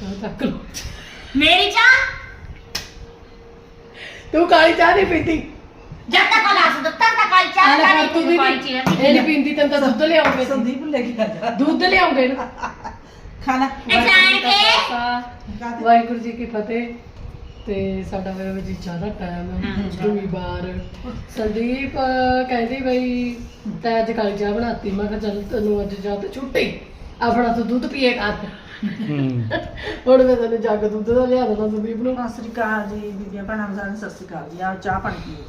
ਚਾਹ ਲਓ ਮੇਰੀ ਚਾਹ? ਤੂੰ ਕਾਲੀ ਚਾਹ ਨਹੀਂ ਪੀਤੀ ਜਦ ਤੱਕ ਗਲਾਸ ਦਿੱਤਾ ਤਾਂ ਕਾਲੀ ਚਾਹ ਆਲੇ ਤਾਂ ਪਰ ਨਹੀਂ ਤੂੰ ਵੀ ਪਾਈ ਨਹੀਂ ਚੀਜ਼ ਇਹ ਨਹੀਂ ਪੀਂਦੀ ਤੈਨੂੰ ਤਾਂ ਦੁੱਧ ਲਿਆਉਂਗੇ ਸੰਦੀਪ ਲੈ ਕੇ ਆ ਜਾ। ਦੁੱਧ ਲਿਆਉਂਗੇ ਨਾ ਖਾਣਾ ਇਹ ਜਾਣ ਕੇ ਵਾਹਿਗੁਰੂ ਜੀ ਕੀ ਫਤਿਹ। ਤੇ ਸਾਡਾ ਵੀ ਜੀ ਜ਼ਿਆਦਾ ਟਾਈਮ ਹੈ। ਹਾਂ, ਦੂਈ ਵਾਰ। ਸੰਦੀਪ ਅਹ, ਕਹਿੰਦੀ ਬਈ ਤੈਂ ਅੱਜ ਕਾਲੀ ਚਾਹ ਬਣਾਤੀ। ਮੈਂ ਕਿਹਾ ਚੱਲ ਤੈਨੂੰ ਅੱਜ ਜਾਂ ਤੇ ਛੁੱਟੀ। ਆਪਣਾ ਤੂੰ ਦੁੱਧ ਪੀਏ ਕਰ ਹੂੰ ਹੁਣ ਮੈਂ ਤੈਨੂੰ ਜੱਗ ਦੁੱਧ ਦਾ ਲਿਆ ਦੇਣਾ ਸੰਦੀਪ ਨੂੰ। ਸਤਿ ਸ੍ਰੀ ਅਕਾਲ ਜੀ ਬੀਬੀਆਂ ਭੈਣਾਂ ਨੂੰ ਸਾਰਿਆਂ ਨੂੰ ਸਤਿ ਸ੍ਰੀ ਅਕਾਲ ਜੀ। ਆ ਚਾਹ ਪਾਣੀ ਪੀਓ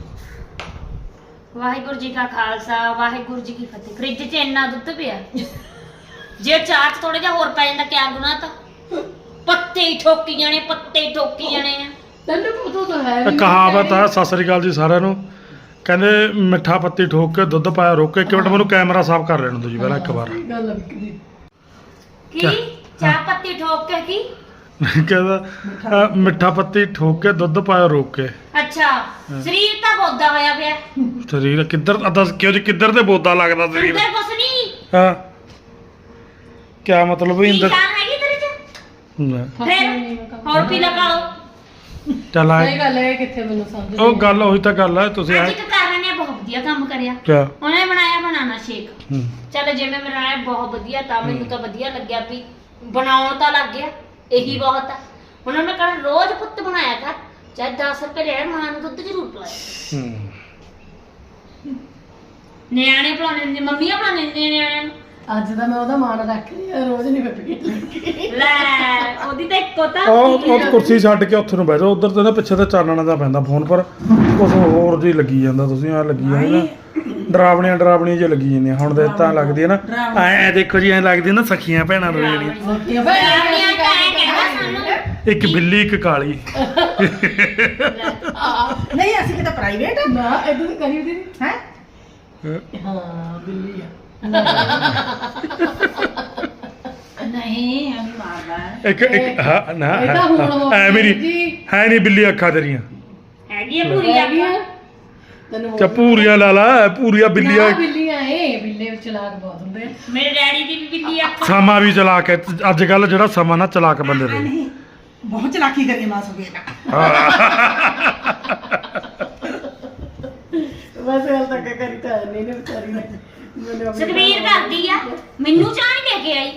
ਵਾਹਿਗੁਰੂ ਜੀ ਕਾ ਖਾਲਸਾ ਵਾਹਿਗੁਰੂ ਜੀ ਕੀ ਫਤਿਹ। ਫ੍ਰਿਜ 'ਚ ਇੰਨਾ ਦੁੱਧ ਪਿਆ। ਜੇ ਚਾਹ 'ਚ ਥੋੜਾ ਜਿਹਾ ਹੋਰ ਪੈ ਜਾਂਦਾ ਕਿਆ ਗੁਨਾਹ ਤਾਂ? ਪੱਤੇ ਹੀ ਠੋਕੀ ਜਾਣੇ ਪੱਤੇ ਹੀ ਠੋਕੀ ਜਾਣੇ ਆ। ਤੈਨੂੰ ਪਤਾ ਤਾਂ ਹੈ ਇਹ ਕਹਾਵਤ ਆ ਸਤਿ ਸ੍ਰੀ ਅਕਾਲ ਜੀ ਸਾਰਿਆਂ ਨੂੰ। ਕਹਿੰਦੇ ਮਿੱਠਾ ਪੱਤੀ ਠੋਕ ਕੇ ਦੁੱਧ ਪਾਇਆ ਰੋਕ ਕੇ ਇੱਕ ਮਿੰਟ ਮੈਨੂੰ ਕੈਮਰਾ ਸਾਫ਼ ਕਰ ਲੈਣ ਦਿਓ ਜੀ ਪਹਿਲਾਂ ਇੱਕ ਵਾਰ। ਗੱਲ ਵਿਕਦੀ ਕੀ? ਕਿਆ? ਚਾਹ ਪੱਤੀ ਠੋਕ ਕੇ ਕੀ? ਕਹਿੰਦਾ ਅਹ, ਮਿੱਠਾ ਪੱਤੀ ਠੋਕ ਕੇ ਦੁੱਧ ਪਾਇਆ ਰੋਕ ਕੇ। ਅੱਛਾ ਸਰੀਰ ਤਾਂ ਬੋਦਾ ਹੋਇਆ ਪਿਆ। ਸਰੀਰ ਕਿੱਧਰ ਅੱਧਾ ਕਿਉਂ ਜੀ ਕਿੱਧਰ ਤੇ ਬੋਦਾ ਲੱਗਦਾ ਸਰੀਰ? ਅੰਦਰ ਕੁਛ ਨਹੀਂ। ਹਾਂ। ਕਿਆ ਮਤਲਬ ਵੀ ਕੀ ਅੰਦਰ ਜਾਨ ਹੈਗੀ ਤੇਰੇ 'ਚ? ਲੈ, ਫਿਰ ਹੋਰ ਪੀ ਲਗਾ ਲਓ। ਚੱਲ ਆ ਸਹੀ ਗੱਲ ਹੈ ਇਹ ਕਿੱਥੇ ਮੈਨੂੰ ਸਮਝ ਉਹ ਗੱਲ ਉਹੀ ਤਾਂ ਗੱਲ ਹੈ ਤੁਸੀਂ ਅੱਜ ਆ ਇੱਕ ਕਾਰਨ ਨੇ ਬਹੁਤ ਵਧੀਆ ਕੰਮ ਕਰਿਆ। ਕਿਆ? ਉਹਨੇ ਬਣਾਇਆ ਬਨਾਨਾ ਸ਼ੇਕ। ਹੂੰ। ਚਲ ਜਿਵੇਂ ਬਣਾਇਆ ਬਹੁਤ ਵਧੀਆ ਤਾਂ ਮੈਨੂੰ ਤਾਂ ਵਧੀਆ ਲੱਗਿਆ ਵੀ ਬਣਾਉਣ ਤਾਂ ਲੱਗ ਗਿਆ ਇਹੀ ਬਹੁਤ ਆ। ਉਹਨਾਂ ਨੇ ਕਹਿੰਦਾ ਰੋਜ਼ ਪੁੱਤ ਬਣਾਇਆ ਕਰ ਚਾਹੇ 10 ਰੁਪਏ ਲੈ ਮਾਂ ਨੂੰ ਦੁੱਧ ਜ਼ਰੂਰ ਪਿਲਾਇਆ ਹੂੰ। ਨਿਆਣੇ ਪਲਾਣੇ ਨੇ ਮੰਮੀਆਂ ਪਲਾਣੇ ਨੇ ਨਿਆਣਿਆਂ ਨੂੰ। ਅੱਜ ਤਾਂ ਮੈਂ ਉਹਦਾ ਮਾਣ ਰੱਖ ਲਿਆ ਰੋਜ਼ ਨਹੀਂ ਮੈਂ ਲੈ ਉਹਦੀ ਤਾਂ ਇੱਕੋ ਤਾਂ ਉਹ ਉਹ ਕੁਰਸੀ ਛੱਡ ਕੇ ਉੱਥੇ ਨੂੰ ਬਹਿ ਜਾਓ ਉਧਰ ਤੇ ਨਾ ਪਿੱਛੇ ਤੇ ਚਾਨਣਾ ਦਾ ਪੈਂਦਾ ਫੋਨ ਪਰ ਕੁਝ ਹੋਰ ਜੀ ਲੱਗੀ ਜਾਂਦਾ ਤੁਸੀਂ ਆ ਲੱਗੀ ਜਾਂਦੇ ਨਾ। ਡਰਾਵਣੀਆਂ ਡਰਾਵਣੀਆਂ ਜਿਹਾ ਲੱਗੀ ਜਾਂਦੀਆਂ। ਹੁਣ ਦੇ ਤਾਂ ਲੱਗਦੀ ਹੈ ਨਾ ਐ ਦੇਖੋ ਜੀ ਐ ਲੱਗਦੀ ਨਾ ਸਖੀਆਂ ਭੈਣਾਂ ਦੋ ਜਿਹੜੀਆਂ। ਤਾਂ ਕਹਿੰਦਾ ਸਾਨੂੰ। ਇੱਕ ਬਿੱਲੀ ਇੱਕ ਕਾਲੀ। ਨਹੀਂ ਅਸੀਂ ਕਿਤੇ ਪ੍ਰਾਈਵੇਟ ਨਾ ਇਦਾਂ ਤਾਂ ਕਰੀ ਉਹਦੀ ਹੈ? ਹਾਂ ਬਿੱਲੀ ਆ। ਨਹੀਂ ਅਸੀਂ ਮਾਰਦਾ। ਇੱਕ ਇੱਕ ਹਾਂ ਨਾ ਇਹ ਤਾਂ ਹੁਣ ਹੋ ਐ ਮੇਰੀ ਜੀ। ਹੈ ਨਹੀਂ ਬਿੱਲੀ ਅੱਖਾਂ ਤੇਰੀਆਂ। ਹੈਗੀ ਆ ਪੂਰੀ ਆ ਤੈਨੂੰ ਚਾ ਪੂਰੀਆਂ ਲਾ ਲਾ ਪੂਰੀਆਂ ਬਿੱਲੀਆਂ ਨਾ, ਬਿੱਲੀਆਂ ਏ ਬਿੱਲੇ ਵਿੱਚ ਚਲਾਕ ਬਹੁਤ ਹੁੰਦੇ ਆ। ਮੇਰੇ ਡੈਡੀ ਦੀ ਵੀ ਬਿੱਲੀ ਆ। ਸਮਾਂ ਵੀ ਚਲਾ ਕੇ ਅੱਜ ਕੱਲ ਜਿਹੜਾ ਸਮਾਂ ਨਾ ਚਲਾਕ ਬੰਦੇ ਆ ਦੇ ਨਹੀਂ ਬਹੁਤ ਚਲਾਕੀ ਕਰੀ ਮਾਂ ਸੁਬੇਟਾ ਬਸ ਗੱਲ ਤੱਕ ਕਰੀ ਤਾਂ ਹੈ ਨਹੀਂ ਨੇ ਵਿਚਾਰੀ ਨੇ ਮੈਨੂੰ ਆਪਣੀ ਸੁਖਵੀਰ ਕਰਦੀ ਆ। ਮੈਨੂੰ ਚਾਹ ਨਹੀਂ ਦੇ ਕੇ ਆਈ।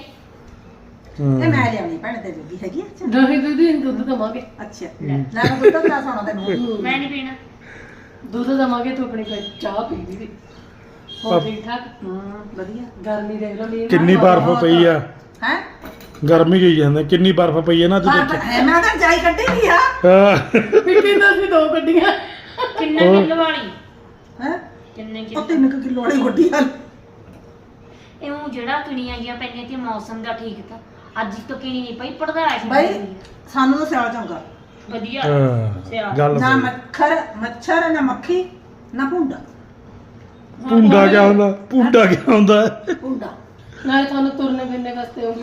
ਇਹ ਮੈਂ ਲਿਆਉਣੀ ਭੈਣ ਤੇ ਜੋਗੀ ਹੈਗੀ ਆ? ਨਹੀਂ ਦੀਦੀ ਦੁੱਧ ਦਵਾਂਗੇ। ਅੱਛਾ ਲੈ ਮੈਂ ਦੁੱਧ ਦਾ ਸੋਣਾ ਤੈਨੂੰ ਮੈਂ ਨਹੀਂ ਪੀਣਾ। ਦੁੱਧ ਦਵਾਂਗੇ ਤੂੰ ਆਪਣੀ ਕੋਈ ਚਾਹ ਪੀ ਦੀ ਹੋਰ ਠੀਕ ਠਾਕ ਹੂੰ ਵਧੀਆ। ਗਰਮੀ ਦੇਖ ਲਓ ਮੀਂਹ ਕਿੰਨੀ ਬਰਫ਼ ਪਈ ਆ। ਹੈ? ਗਰਮੀ ਗਈ ਜਾਂਦੇ ਕਿੰਨੀ ਬਰਫ਼ ਪਈ ਹੈ ਨਾ ਹੈ ਮੈਂ ਤਾਂ ਜਾਈ ਕੱਢੀ ਨਹੀਂ ਆ। ਮਿੱਟੀ ਦਾ ਸੀ ਦੋ ਗੱਡੀਆਂ ਕਿੰਨਾ ਕਿਲੋ ਵਾਲੀ? ਹੈ? ਕਿੰਨੇ ਉਹ ਕਿਲੋ? ਤਿੰਨ ਕੁ ਕਿਲੋ ਵਾਲੀ ਵੱਡੀ ਆ। ਇਹ ਉਹ ਜਿਹੜਾ ਕਿਣੀਆਂ ਜੀਆਂ ਪੈਂਦੀਆਂ ਤੇ ਮੌਸਮ ਦਾ ਠੀਕ ਤਾਂ। ਅੱਜ ਤੋਂ ਕਿਣੀ ਨਹੀਂ ਪਈ ਪੜਦਾ ਆ ਬਾਈ ਸਾਨੂੰ ਤਾਂ ਸਿਆਲ ਚੰਗਾ। ਵਧੀਆ। ਹਾਂ, ਗੱਲ ਨਾ ਸਹੀ। ਮੱਖਰ ਮੱਛਰ ਨਾ ਮੱਖੀ ਨਾ ਭੁੰਡਾ। ਪੁੰਡਾ ਕਿਆ ਹੁੰਦਾ? ਪੁੰਡਾ ਕਿਆ ਹੁੰਦਾ? ਹੁੰਦਾ ਨਾਲੇ ਤੁਹਾਨੂੰ ਤੁਰਨੇ ਫਿਰਨੇ ਵਾਸਤੇ ਹੋਗੀ